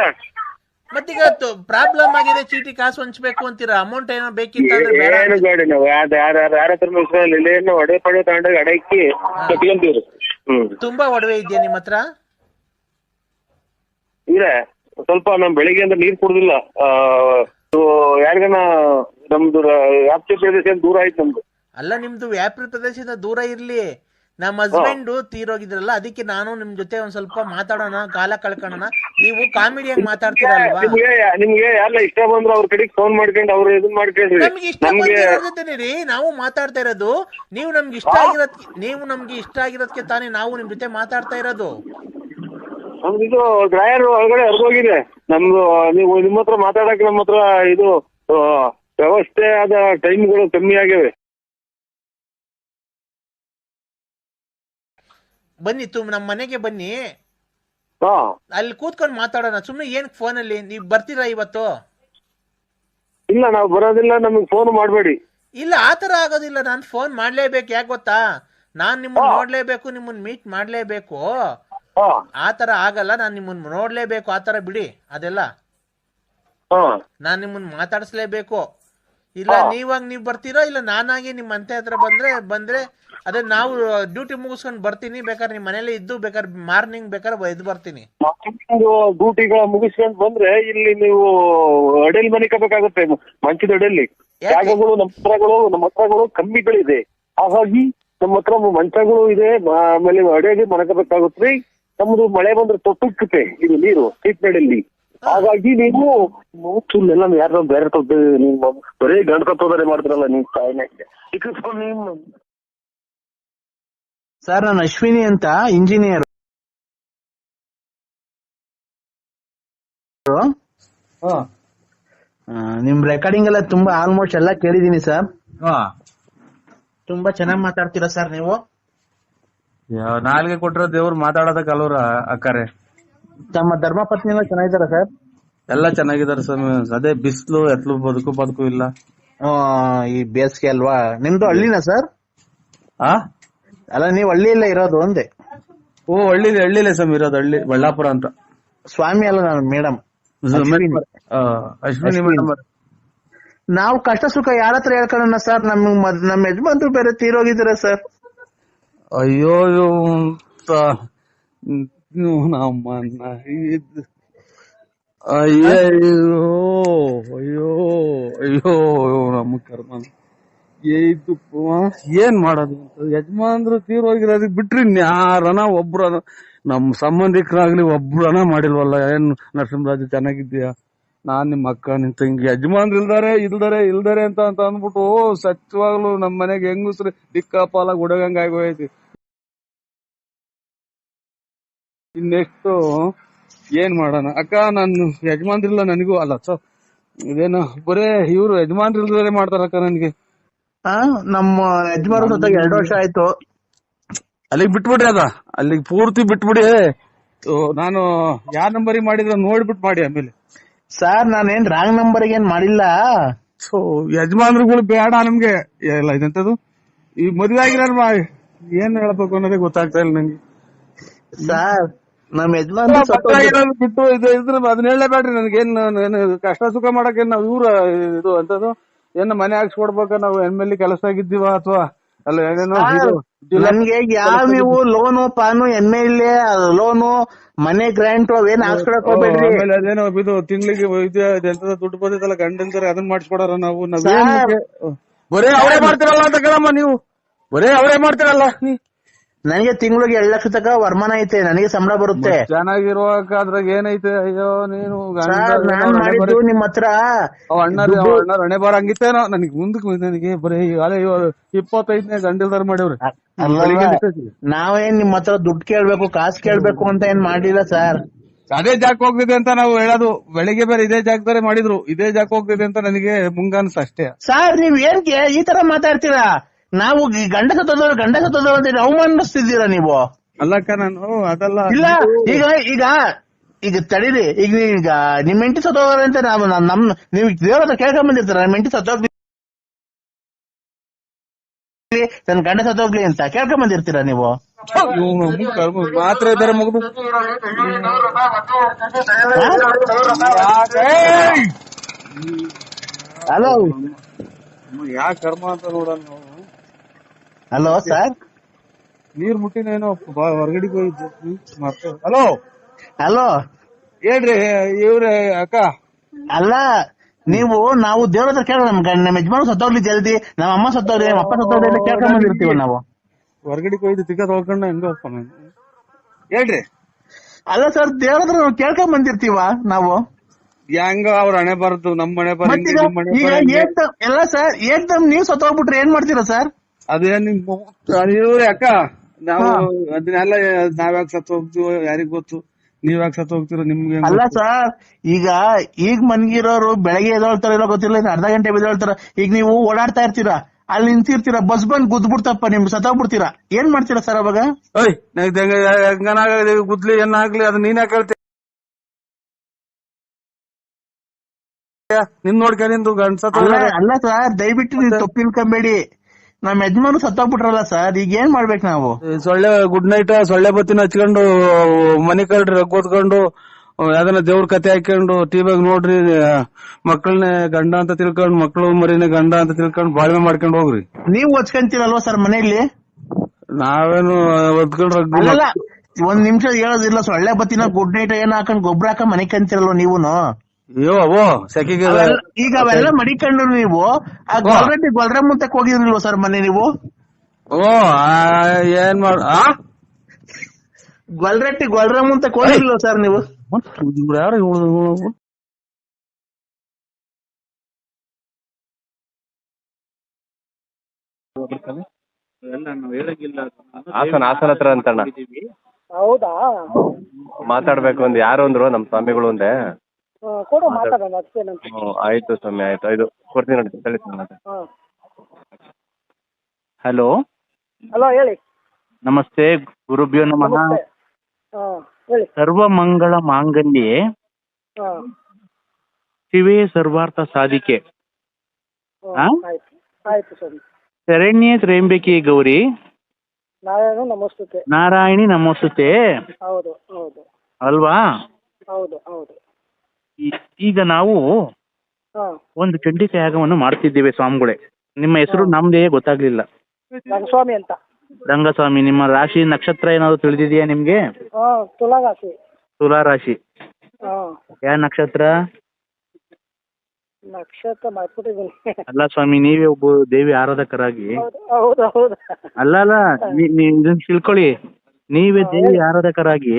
ಮತ್ತೀಗ ಪ್ರಾಬ್ಲಮ್ ಆಗಿದೆ ಚೀಟಿ ಕಾಸು ಹಂಚ್ಬೇಕು ಅಂತೀರಾ? ಅಮೌಂಟ್ ಏನೋ ಬೇಕಿತ್ತು ಅಂದ್ರೆ ಬೇಡ ಏನು ಬೇಡ ನಾವು. ಯಾರ ಯಾರ ಯಾರ ಹತ್ರ ಏನು ಒಡೆ ಪಡೆ ತಗೊಂಡಾಗ ಅಡಕ್ಕಿ ಕಟ್ಕೊಂತೀವ್ರಿ. ಹ್ಮ್. ತುಂಬಾ ಒಡವೆ ಇದೆಯಾ ನಿಮ್ಮ ಹತ್ರ? ಇಲ್ಲ ಸ್ವಲ್ಪ ನಮ್ ಬೆಳಿಗ್ಗೆ ಅಂದ್ರೆ ನೀರ್ ಕುಡ್ದಿಲ್ಲ. ಯಾರಿಗನ ನಮ್ದು ವ್ಯಾಪ್ತಿ ಪ್ರದೇಶ ದೂರ ಆಯ್ತು ನಮ್ದು. ಅಲ್ಲ ನಿಮ್ದು ವ್ಯಾಪ್ತಿ ಪ್ರದೇಶದಿಂದ ದೂರ ಇರ್ಲಿ. ನಮ್ಮ ಹಸ್ಬೆಂಡ್ ತೀರೋಗಿದ್ರಲ್ಲ ಅದಕ್ಕೆ ನಾನು ನಿಮ್ ಜೊತೆ ಒಂದ್ ಸ್ವಲ್ಪ ಮಾತಾಡೋಣ ಕಾಲ ಕಳ್ಕೊಳ್ಳೋಣ ನೀವು ಕಾಮಿಡಿಯಾಗಿ ಮಾತಾಡ್ತೀರಲ್ವಾ? ನಿಮ್ಗೆ ನಿಮ್ಗೆ ಇಷ್ಟ ಬಂದ್ರು ಅವ್ರ ಕಡೆಗೆ ಫೋನ್ ಮಾಡ್ಕೊಂಡು ಅವ್ರು ಇದನ್ ಮಾಡ್ಕೊಂಡ್ರಿ. ನಮ್ಗೆ ಇಷ್ಟ ನಮ್ಗೆ ಬಂದಿರೋರ್ ರೀ ನಾವು ಮಾತಾಡ್ತಾ ಇರೋದು. ನೀವು ನಮ್ಗೆ ಇಷ್ಟ ಆಗಿರೋದ್ ನೀವು ನಮ್ಗೆ ಇಷ್ಟ ಆಗಿರೋದಕ್ಕೆ ತಾನೇ ನಾವು ನಿಮ್ ಜೊತೆ ಮಾತಾಡ್ತಾ ಇರೋದು. ನಮ್ದು ಡ್ರೈಯರ್ ಒಳಗಡೆ ಹರಿದೋಗಿದೆ. ನಮ್ದು ನೀವು ನಿಮ್ಮ ಹತ್ರ ಮಾತಾಡಕ್ಕೆ ನಮ್ಮ ಹತ್ರ ಇದು ಆ, ವ್ಯವಸ್ಥೆ ಆದ ಟೈಮ್ಗಳು ಕಮ್ಮಿ ಆಗಿವೆ. ಬನ್ನಿ ತುಮ್ ನಮ್ಮ ಮನೆಗೆ ಬನ್ನಿ. ಹಾ. ಅಲ್ಲಿ ಕೂತ್ಕೊಂಡು ಮಾತಾಡೋಣ. ಸುಮ್ನೆ ಏನ್ ಫೋನಲ್ಲಿ? ನೀವ್ ಬರ್ತೀರಾ ಇವತ್ತು? ಇಲ್ಲ ನಾವು ಬರೋದಿಲ್ಲ ನಮಗೆ ಫೋನ್ ಮಾಡಬೇಡಿ. ಇಲ್ಲ ಆತರ ಆಗೋದಿಲ್ಲ. ನಾನು ಫೋನ್ ಮಾಡ್ಲೇಬೇಕು ಯಾಕೆ ಗೊತ್ತಾ? ನಾನ್ ನಿಮ್ಮನ್ನ ನೋಡ್ಲೇಬೇಕು ನಿಮ್ಮನ್ನ ಮೀಟ್ ಮಾಡ್ಲೇಬೇಕು. ಹಾ. ಆತರ ಆಗಲ್ಲ ನಾನ್ ನಿಮ್ಮನ್ನ ನೋಡ್ಲೇಬೇಕು ಆತರ ಬಿಡಿ ಅದೆಲ್ಲ. ಹಾ. ನಾನ್ ನಿಮ್ಮನ್ನ ಮಾತಾಡಿಸ್ಲೇಬೇಕು. ಇಲ್ಲ ನೀವಾಗ ನೀವ್ ಬರ್ತೀರಾ? ಇಲ್ಲ ನಾನಾಗಿ ನಿಮ್ ಅಂತೆ ಹತ್ರ ಬಂದ್ರೆ ಬಂದ್ರೆ ಅದೇ ನಾವು ಡ್ಯೂಟಿ ಮುಗಿಸ್ಕೊಂಡ್ ಬರ್ತೀನಿ. ಬೇಕಾದ್ರೆ ನಿಮ್ ಮನೇಲಿ ಇದ್ದು ಬೇಕಾದ್ರೆ ಮಾರ್ನಿಂಗ್ ಬೇಕಾದ್ರೆ ಎದ್ದು ಬರ್ತೀನಿ. ಡ್ಯೂಟಿಗಳ ಮುಗಿಸ್ಕೊಂಡ್ ಬಂದ್ರೆ ಇಲ್ಲಿ ನೀವು ಅಡೆಲ್ ಮನಿಕಬೇಕಾಗುತ್ತೆ ಮಂಚದ ಅಡೆಯಲ್ಲಿ? ಜಾಗಗಳು ನಮ್ಮ ಹತ್ರಗಳು ನಮ್ಮ ಹತ್ರಗಳು ಕಮ್ಮಿಗಳಿದೆ ಹಾಗಾಗಿ ನಮ್ಮ ಹತ್ರ ಮಂಚಗಳು ಇದೆ. ಆಮೇಲೆ ಅಡೆಗೆ ಮನಕಬೇಕಾಗುತ್ತೆ ನಮ್ದು ಮಳೆ ಬಂದ್ರೆ ತೊಟ್ಟುಕ್ಕುತ್ತೆ ಇದು ನೀರು ಸೀಟ್ನಡಲ್ಲಿ ಹಾಗಾಗಿ ನೀವು ಮೂಚುಲ್ಲೆಲ್ಲ ಯಾರೋ ಬೇರೆ ಕೊಟ್ಟು ನಿಮ್ಮ ಬರೀ ಗಂಡಕತ್ತೋದರೆ ಮಾಡ್ತಾರಲ್ಲ ನೀವು ತಾಯಿನೇ. ನೀವು ಸರ್ ನಾನು ಅಶ್ವಿನಿ ಅಂತ ಇಂಜಿನಿಯರ್ ನಿಮ್ ರೆಕಾರ್ಡಿಂಗ್ ಎಲ್ಲ ತುಂಬಾ ಆಲ್ಮೋಸ್ಟ್ ಎಲ್ಲ ಕೇಳಿದೀನಿ ಸರ್ ತುಂಬಾ ಚೆನ್ನಾಗಿ ಮಾತಾಡ್ತೀರಾ ಸರ್ ನೀವು? ನಾಲ್ಗೆ ಕೊಟ್ಟಿರೋ ದೇವ್ರು ಮಾತಾಡೋದಕ್ಕೆ ಅಲ್ವ್ರ ಅಕ್ಕಾರೆ. ತಮ್ಮ ಧರ್ಮಪತ್ನಿ ಎಲ್ಲ ಚೆನ್ನಾಗಿದಾರ ಸರ್? ಎಲ್ಲ ಚೆನ್ನಾಗಿದಾರೆ ಸರ್. ಅದೇ ಬಿಸ್ಲು ಎತ್ಲು ಬದುಕು ಬದುಕು ಇಲ್ಲ. ಈ ಬೇಸಿಗೆ ಅಲ್ವಾ? ನಿಮ್ದು ಹಳ್ಳಿನ ಸರ್? ಆ? ಅಲ್ಲ ನೀವು ಹಳ್ಳಿಯಲ್ಲೇ ಇರೋದು ಒಂದೇ ಓ ಹಳ್ಳಿ ಹಳ್ಳಿಲೇ ಸ್ವಾಮಿ ಇರೋದು ಹಳ್ಳಿ ಬಳ್ಳಾಪುರ ಅಂತ. ಸ್ವಾಮಿ ಅಲ್ಲ ನಾನು ಮೇಡಮ್ ಅಶ್ವಿನಿ. ಮೇಡಮ್ ನಾವು ಕಷ್ಟ ಸುಖ ಯಾರ ಹತ್ರ ಹೇಳ್ಕೊಳ್ಳೋಣ ಸರ್? ನಮ್ ನಮ್ಮ ಯಜಮಾನ್ರು ಬೇರೆ ತೀರೋಗಿದ್ದಾರೆ ಸರ್. ಅಯ್ಯೋ ನಮ್ಮನ್ನ ಇದ್- ಅಯ್ಯೋ ಅಯ್ಯೋ ಅಯ್ಯೋ ನಮ್ಮ ಕರ್ಮ ಏತು ಏನ್ ಮಾಡೋದು ಯಜಮಾನ್ರು ತೀರೋಗಿರೋದಕ್ಕೆ ಬಿಟ್ರಿ ಯಾರನ ಒಬ್ರನ ನಮ್ ಸಂಬಂಧಿಕರಾಗ್ಲಿ ಒಬ್ರನ ಮಾಡಿಲ್ವಲ್ಲ ಏನ್ ನರಸಿಂಹರಾಜು ಚೆನ್ನಾಗಿದ್ದೀಯಾ? ನಾನ್ ನಿಮ್ ಅಕ್ಕ ನಿನ್ ತಂಗಿ ಯಜಮಾನ್ರು ಇಲ್ದಾರೆ ಇಲ್ದಾರೆ ಇಲ್ದಾರೆ ಅಂತ ಅಂತ ಅಂದ್ಬಿಟ್ಟು ಸತ್ಯವಾಗ್ಲು ನಮ್ಮ ಮನೆಗೆ ಹೆಂಗಸ್ರು ದಿಕ್ಕಾಪಾಲ ಹುಡುಗಂಗ್ ಆಗೋಯ್ತಿ. ಇನ್ನೆಷ್ಟು ಏನ್ ಮಾಡೋಣ? ಅಕ್ಕ ನಾನು ಯಜಮಾನ್ರಿಲ್ಲ ನನಗೂ ಅಲ್ಲ ಸೊ ಇದೇನೋ ಬರೇ ಇವ್ರು ಮಾಡ್ತಾರ ಅಕ್ಕ ನನ್ಗೆ. ಆ ನಮ್ಮ ಯಜಮಾನ್ರು ಜೊತೆಗೆ ಎರಡು ವರ್ಷ ಆಯ್ತು. ಅಲ್ಲಿಗೆ ಬಿಟ್ಬಿಡ್ರಿ ಅದ. ಅಲ್ಲಿಗೆ ಪೂರ್ತಿ ಬಿಟ್ಬಿಡಿ. ಓ, ನಾನು ಯಾವ ನಂಬರಿಗೆ ಮಾಡಿದ್ರೆ ನೋಡ್ಬಿಟ್ಟು ಮಾಡಿ ಆಮೇಲೆ. ಸರ್ ನಾನೇನ್ ರಾಂಗ್ ನಂಬರ್ ಏನ್ ಮಾಡಿಲ್ಲ? ಸೊ ಯಜಮಾನ್ರುಗಳು ಬೇಡ ನಮ್ಗೆ. ಎಲ್ಲ ಇದೆಂತದು? ಈ ಮದ್ವೆ ಆಗಿರೋ ಏನ್ ಹೇಳ್ಬೇಕು ಅನ್ನೋದೇ ಗೊತ್ತಾಗ್ತಾ ಇಲ್ಲ ನಂಗೆ. ಸರ್ ನಮ್ ಯಜಮಾನ್ ಬಿಟ್ಟು ಇದು ಇದ್ರ ಅದನ್ನ ಹೇಳಲೇಬೇಡ್ರಿ ನನಗೇನ್ ಏನು ಕಷ್ಟ ಸುಖ ಮಾಡಕ್ಕೆ ನಾವು ಇವ್ರ ಇದು ಅಂತದು ಏನ್ ಮನೆ ಹಾಕ್ಸ್ಕೊಡ್ಬೇಕ ನಾವು ಎಂ ಎಲ್ ಕೆಲಸ ಆಗಿದ್ದೀವ ಅಥವಾ ಅಲ್ಲ ಏನೇನೋ ನಮ್ಗೆ ಯಾವ ನೀವು ಲೋನು ಪಾನು ಎಂ ಎಲ್ ಎ ಲೋನು ಮನೆ ಗ್ರಾಂಟ್ ಅವೇನ್ ಹಾಕ್ಸ್ಕೊಡಕ್ ಹೋಗ್ಬೇಡ್ರಿ. ಆಮೇಲೆ ಅದೇನೋ ಇದು ತಿಂಗಳಿಗೆ ಇದು ಎಂತದ ದುಡ್ಡು ಬಂದಿದ್ದಲ್ಲ ಗಂಡಂತಾರೆ ಅದನ್ನ ಮಾಡಿಸ್ಕೊಡಾರ ನಾವು. ನಾವ್? ಬರೇ ಅವರೇ ಮಾಡ್ತಿರಲ್ಲ ಅಂತ ಕೇಳಮ್ಮ ನೀವು. ಬರೇ ಅವರೇ ಮಾಡ್ತಿರಲ್ಲ ನೀ. ನನಗೆ ತಿಂಗಳಿಗೆ ಎರಡ್ ಲಕ್ಷ ತಕ ವರಮಾನ ಐತೆ ನನಗೆ ಸಂಬಳ ಬರುತ್ತೆ. ಚೆನ್ನಾಗಿರುವಾಗ ಅದ್ರಾಗ ಏನೈತೆ? ಅಯ್ಯೋ ನೀನು ನಾನ್ ಮಾಡಿದ್ದು ನಿಮ್ ಹತ್ರ ಹಣೆ ಬಾರ ಹಂಗಿತ್ತೇನೋ? ನನಗೆ ಮುಂದಕ್ಕೆ ನನಗೆ ಬರೀ ಅದೇ ಇಪ್ಪತ್ತೈದನೇ ಗಂಡಿಲ್ದಾರ ಮಾಡ್ಯವ್ರಿ. ನಾವೇನ್ ನಿಮ್ ಹತ್ರ ದುಡ್ಡು ಕೇಳ್ಬೇಕು ಕಾಸು ಕೇಳ್ಬೇಕು ಅಂತ ಏನ್ ಮಾಡಿಲ್ಲ ಸರ್. ಅದೇ ಜಾಕ್ ಹೋಗ್ತಿದೆ ಅಂತ ನಾವು ಹೇಳೋದು. ಬೆಳಿಗ್ಗೆ ಬೇರೆ ಇದೇ ಜಾಗದಲ್ಲಿ ಮಾಡಿದ್ರು. ಇದೇ ಜಾಕ್ ಹೋಗ್ತಿದೆ ಅಂತ ನನಗೆ ಮುಂಗಾನ್ಸ್ ಅಷ್ಟೇ. ಸರ್ ನೀವ್ ಏನ್ ಈ ತರ ಮಾತಾಡ್ತೀರಾ? ನಾವು ಈ ಗಂಡ ಸತ್ತೋದವ್ರು ಗಂಡ ಸತ್ತೋದವ್ರು ಅಂತ ಹೇಳಿ ಅವಮಾನಿಸ್ತಿದ್ದೀರಾ ನೀವು? ಅಲ್ಲಕ್ಕ ನಾನು ಅದಲ್ಲ. ಇಲ್ಲ ಈಗ ಈಗ ಈಗ ತಡೀರಿ. ಈಗ ಈಗ ನಿಮ್ ಎಂಟಿ ಸತ್ತೋಗ್ರಿ ಅಂತ ನಾವು ನಮ್ ನಮ್ ನೀವು ದೇವ್ರ ಹತ್ರ ಕೇಳ್ಕೊಂಡ್ ಬಂದಿರ್ತಾರ ನಿಮ್ ಎಂಟಿ ಸತ್ತೋಗ್ಲಿ ನನ್ ಗಂಡ ಸತ್ತೋಗ್ಲಿ ಅಂತ ಕೇಳ್ಕೊಂಡ್ ಬಂದಿರ್ತೀರಾ ನೀವು? ಮಾತ್ರ ಬೇರೆ ಮುಗಿದು ಹಲೋ. ಯಾ ಕರ್ಮ ಅಂತ ನೋಡೋಣ ನಾವು? ಹಲೋ ಸರ್ ನೀರ್ ಮುಟ್ಟಿನೇನೋ ಹೊರಗಡೆ ಹೊರಗಡೆಗೆ ಹೋಗಿದ್ದೆ. ಮತ್ತೆ ಹಲೋ ಹಲೋ ಹೇಳ್ರಿ ಇವ್ರೆ ಅಕ್ಕ. ಅಲ್ಲ ನೀವು ನಾವು ದೇವ್ರ ಹತ್ರ ಕೇಳ ನಮ್ ನಮ್ಮ ಯಜಮಾನ ಸತ್ತೋಗ್ಲಿ ಜಲ್ದಿ. ನಮ್ಮ ಅಮ್ಮ ಸತ್ತೋಗ್ಲಿ ನಮ್ಮ ಅಪ್ಪ ಸತ್ತೋಗ್ಲಿ ಕೇಳ್ಕೊಂಡ್ ಬಂದಿರ್ತೀವಿ ನಾವು. ಹೊರಗಡೆ ಹೋಗಿದ್ದು ತಿಕ್ಕ ತೊಳ್ಕೊಂಡ ಹೆಂಗ ಹೇಳ್ರಿ. ಅಲ್ಲ ಸರ್ ದೇವ್ರ ಹತ್ರ ನಾವು ಕೇಳ್ಕೊಂಡ್ ಬಂದಿರ್ತೀವ ನಾವು? ಹೆಂಗ ಅವ್ರ ಹಣೆ ಬರ್ದು ನಮ್ ಮನೆ ಬರ್ತೀವಿ ಎಲ್ಲ ಸರ್ ಏಕ್ದಮ್ ನೀವ್ ಸತ್ತೋಗ್ಬಿಟ್ರೆ ಏನ್ ಮಾಡ್ತೀರಾ ಸರ್ ಅದೇನ್ ನಿಮ್ ಇವ್ರಿ ಅಕ್ಕ ನಾವು ಅದನ್ನೆಲ್ಲ ನಾವ್ಯಾಕ್ ಸತ್ ಹೋಗ್ತೀವೋ ಯಾರಿಗ್ ಗೊತ್ತು? ನೀವ್ ಯಾಕೆ ಸತ್ ಹೋಗ್ತೀರೋ ನಿಮ್ಗೆ ಅಲ್ಲ? ಸರ್ ಈಗ ಈಗ ಮನ್ಗಿರೋರು ಬೆಳಗ್ಗೆ ಎದ್ದೇಳ್ತಾರ ಇಲ್ಲ ಗೊತ್ತಿಲ್ಲ ಇನ್ನು ಅರ್ಧ ಗಂಟೆ ಬಿದ್ದೇಳ್ತಾರ ಈಗ ನೀವು ಓಡಾಡ್ತಾ ಇರ್ತೀರಾ? ಅಲ್ಲಿ ನಿಂತಿರ್ತೀರಾ? ಬಸ್ ಬಂದ್ ಗುದ್ಬಿಡ್ತಪ್ಪ ನಿಮ್ ಸತ್ತೋಗ್ಬಿಡ್ತೀರಾ ಏನ್ ಮಾಡ್ತೀರಾ ಸರ್ ಅವಾಗ? ಓಯ್ ಹೆಂಗನಾಗಲಿ ಗುದ್ಲಿ ಏನಾಗ್ಲಿ ಅದು ನೀನ್ ಯಾಕೆ ಹೇಳ್ತೀಯ ನಿನ್ ನೋಡ್ಕೊಂಡ್ ನಿಂದು ಗಂಡ್ಸ ಅಲ್ಲ ಅಲ್ಲ ಸರ್ ದಯವಿಟ್ಟು ನೀವು ತಪ್ಪಿಲ್ಕೊಂಬೇಡಿ. ನಮ್ ಯಜಮಾನು ಸತ್ತೋಗ್ಬಿಟ್ರಲ್ಲ ಸರ್ ಈಗ ಏನ್ ಮಾಡ್ಬೇಕು ನಾವು? ಸೊಳ್ಳೆ ಗುಡ್ ನೈಟ್ ಸೊಳ್ಳೆ ಬತ್ತಿನ ಹಚ್ಕೊಂಡು ಮನೆ ಕಳ್ರಿ ರಗ್ ಓದ್ಕೊಂಡು ಯಾವ್ದನ ದೇವ್ರ ಕತೆ ಹಾಕೊಂಡು ಟಿವಿಯಾಗ ನೋಡ್ರಿ ಮಕ್ಕಳನ್ನ ಗಂಡ ಅಂತ ತಿಳ್ಕೊಂಡು ಮಕ್ಳು ಮರಿನ ಗಂಡ ಅಂತ ತಿಳ್ಕೊಂಡು ಬಾಳ್ವೆ ಮಾಡ್ಕೊಂಡು ಹೋಗ್ರಿ. ನೀವು ಒಚ್ಕೊಂತೀರಲ್ವಾ ಸರ್ ಮನೆಯಲ್ಲಿ? ನಾವೇನು ಒದ್ಕೊಂಡ್ ರಗ್ ಅಲ್ಲಲ್ಲ ಒಂದ್ ನಿಮಿಷ ಹೇಳೋದಿಲ್ಲ ಸೊಳ್ಳೆ ಬತ್ತಿನ ಗುಡ್ ನೈಟ್ ಏನ್ ಹಾಕೊಂಡ್ ಗೊಬ್ಬರ ಹಾಕೊಂಡ್ ಮನೆ ಕಂತಿರಲ್ವ ನೀವುನು? ಅಯ್ಯೋ ಅವೋ ಸೆಕೆಗೆ ಈಗ ಅವೆಲ್ಲ ಮಡಿಕೊಂಡು ನೀವು ಆ ಗೊಲ್ರಟ್ಟಿ ಗೊಲ್ರ ಮುಂತಕ್ ಹೋಗಿದ್ರಿಲ್ವ ಸರ್ ಮನೆ ನೀವು? ಓ ಆ, ಏನ್ ಮಾಡ ಆ? ಗೊಲ್ರಟ್ಟಿ ಗೊಲ್ರ ಮುಂತಕ್ ಹೋಗಿರ್ಲಿಲ್ವ ಸರ್ ನೀವು? ಇವ್ರು ಯಾರು ಇವ್ರು? ಹಾಸನ ಹಾಸನ ಹತ್ರ ಅಂತಣ್ಣ. ಹೌದಾ? ಮಾತಾಡ್ಬೇಕು ಒಂದ್ ಯಾರು ಅಂದ್ರು ನಮ್ ಸ್ವಾಮಿಗಳು ಒಂದೇ. ಹಾ, ಕೊಡು ಮಾತಾಡೋಣ ಅದಕ್ಕೇನಂತ ಹ್ಞೂ ಆಯ್ತು ಸ್ವಾಮಿ ಆಯ್ತು. ಇದು ಕೊಡ್ತೀನಿ ನೋಡಿ ಹಾ. ಹಲೋ? ಹಲೋ ಹೇಳಿ. ನಮಸ್ತೆ ಗುರುಭ್ಯೋ ನಮಃ. ಸರ್ವ ಮಂಗಳ ಹೇಳಿ. ಸರ್ವಮಂಗಳ ಮಾಂಗಲ್ಯೆ. ಹಾ. ಶಿವೇ ಸರ್ವಾರ್ಥ ಸಾಧಿಕೆ. ಹಾ, ತ್ರೇಂಬಿಕೆ ಆಯ್ತು. ಆಯ್ತು ಸ್ವಾಮಿ. ಶರಣ್ಯೇ ತ್ರ್ಯಂಬಕಿ ಗೌರಿ. ನಾರಾಯಣ ನಮಸ್ತುತೆ. ನಾರಾಯಣಿ ನಮೋಸ್ತುತೆ. ಹೌದು ಹೌದು. ಅಲ್ವಾ? ಹೌದು ಹೌದು. ಈ- ಈಗ ನಾವು ಹಾ. ಒಂದು ಚಂಡಿಕ ಯಾಗವನ್ನು ಮಾಡ್ತಿದ್ದೇವೆ ಸ್ವಾಮಿಗಳೇ. ನಿಮ್ಮ ಹೆಸರು ನಮ್ದೇ ಗೊತ್ತಾಗ್ಲಿಲ್ಲ. ರಂಗಸ್ವಾಮಿ ಅಂತ. ರಂಗಸ್ವಾಮಿ ನಿಮ್ಮ ರಾಶಿ ನಕ್ಷತ್ರ ಏನಾದ್ರು ತಿಳಿದಿದೆಯಾ ನಿಮ್ಗೆ? ಹಾ ತುಲಾ ರಾಶಿ ಯಾ ಯಾವ ನಕ್ಷತ್ರ? ನಕ್ಷತ್ರ ಮಾಡ್ಬಿಟ್ಟಿದ್ದೀನಿ ಅಲ್ಲ ಸ್ವಾಮಿ ನೀವೇ ಒಬ್ಬ ದೇವಿ ಆರಾಧಕರಾಗಿ. ಹೌದು ಹೌದು ಹೌದು. ಅಲ್ಲ ಅಲ್ಲ ನೀ- ನೀವ್ ಇದನ್ನ ತಿಳ್ಕೊಳ್ಳಿ. ನೀವೇ ದೇವಿ ಆರಾಧಕರಾಗಿ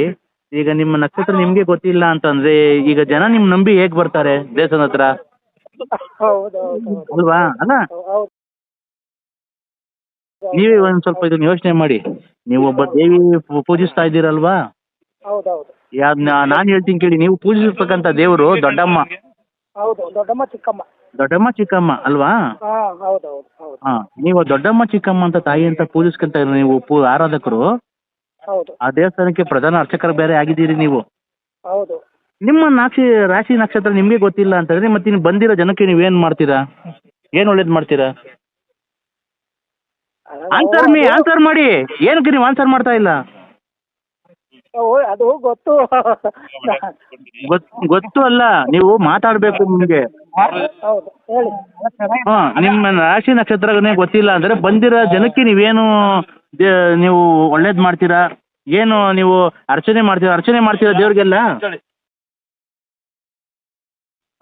ಈಗ ನಿಮ್ಮ ನಕ್ಷತ್ರ ನಿಮ್ಗೆ ಗೊತ್ತಿಲ್ಲ ಅಂತಂದ್ರೆ ಈಗ ಜನ ನಿಮ್ ನಂಬಿ ಹೇಗ್ ಬರ್ತಾರೆ ದೇವಸ್ಥಾನ ಹತ್ರ? ಹೌದು ಅಲ್ವಾ? ಅಲ್ಲ? ನೀವೇ ಒಂದ್ ಸ್ವಲ್ಪ ಇದನ್ನ ಯೋಚನೆ ಮಾಡಿ. ನೀವು ಒಬ್ಬ ದೇವಿ ಪೂಜಿಸ್ತಾ ಇದ್ದೀರಲ್ವಾ? ಹೌದೌದು. ಯಾವ್ದ್ ನಾ- ನಾನ್ ಹೇಳ್ತೀನಿ ಕೇಳಿ ನೀವು ಪೂಜಿಸ್ತಕ್ಕಂತ ದೇವರು ದೊಡ್ಡಮ್ಮ. ಹೌದು ದೊಡ್ಡಮ್ಮ ಚಿಕ್ಕಮ್ಮ. ದೊಡ್ಡಮ್ಮ ಚಿಕ್ಕಮ್ಮ ಅಲ್ವಾ? ಹಾ ಹೌದು. ನೀವು ದೊಡ್ಡಮ್ಮ ಚಿಕ್ಕಮ್ಮ ಅಂತ ತಾಯಿ ಅಂತ ಪೂಜಿಸ್ಕಂತ ನೀವು ಪೂ- ಆರಾಧಕರು ಹೌದು. ಆ ದೇವಸ್ಥಾನಕ್ಕೆ ಪ್ರಧಾನ ಅರ್ಚಕರು ಬೇರೆ ಆಗಿದ್ದೀರಿ ನೀವು. ಹೌದು. ನಿಮ್ಮ ನಾಕ್ಷಿ ರಾಶಿ ನಕ್ಷತ್ರ ನಿಮ್ಗೆ ಗೊತ್ತಿಲ್ಲ ಅಂತಂದ್ರೆ ಮತ್ತೆ ನೀವು ಬಂದಿರೋ ಜನಕ್ಕೆ ನೀವೇನ್ ಮಾಡ್ತೀರಾ? ಏನ್ ಒಳ್ಳೇದ್ ಮಾಡ್ತೀರಾ? ಆನ್ಸರ್ ಮೀ ಆನ್ಸರ್ ಮಾಡಿ. ಏನಕ್ಕೆ ನೀವು ಆನ್ಸರ್ ಮಾಡ್ತಾ ಇಲ್ಲ? ಓ, ಅದು ಗೊತ್ತು. ಗೊತ್- ಗೊತ್ತು ಅಲ್ಲ ನೀವು ಮಾತಾಡ್ಬೇಕು ನಿಮ್ಗೆ. ಹೌದು ಹೇಳಿ. ಹಾ ನಿಮ್ಮ ರಾಶಿ ನಕ್ಷತ್ರನೇ ಗೊತ್ತಿಲ್ಲ ಅಂದ್ರೆ ಬಂದಿರೋ ಜನಕ್ಕೆ ನೀವೇನು ದೇ- ನೀವು ಒಳ್ಳೇದ್ ಮಾಡ್ತೀರಾ? ಏನು ನೀವು ಅರ್ಚನೆ ಮಾಡ್ತೀರಾ? ಅರ್ಚನೆ ಮಾಡ್ತೀರಾ ದೇವ್ರಿಗೆಲ್ಲ?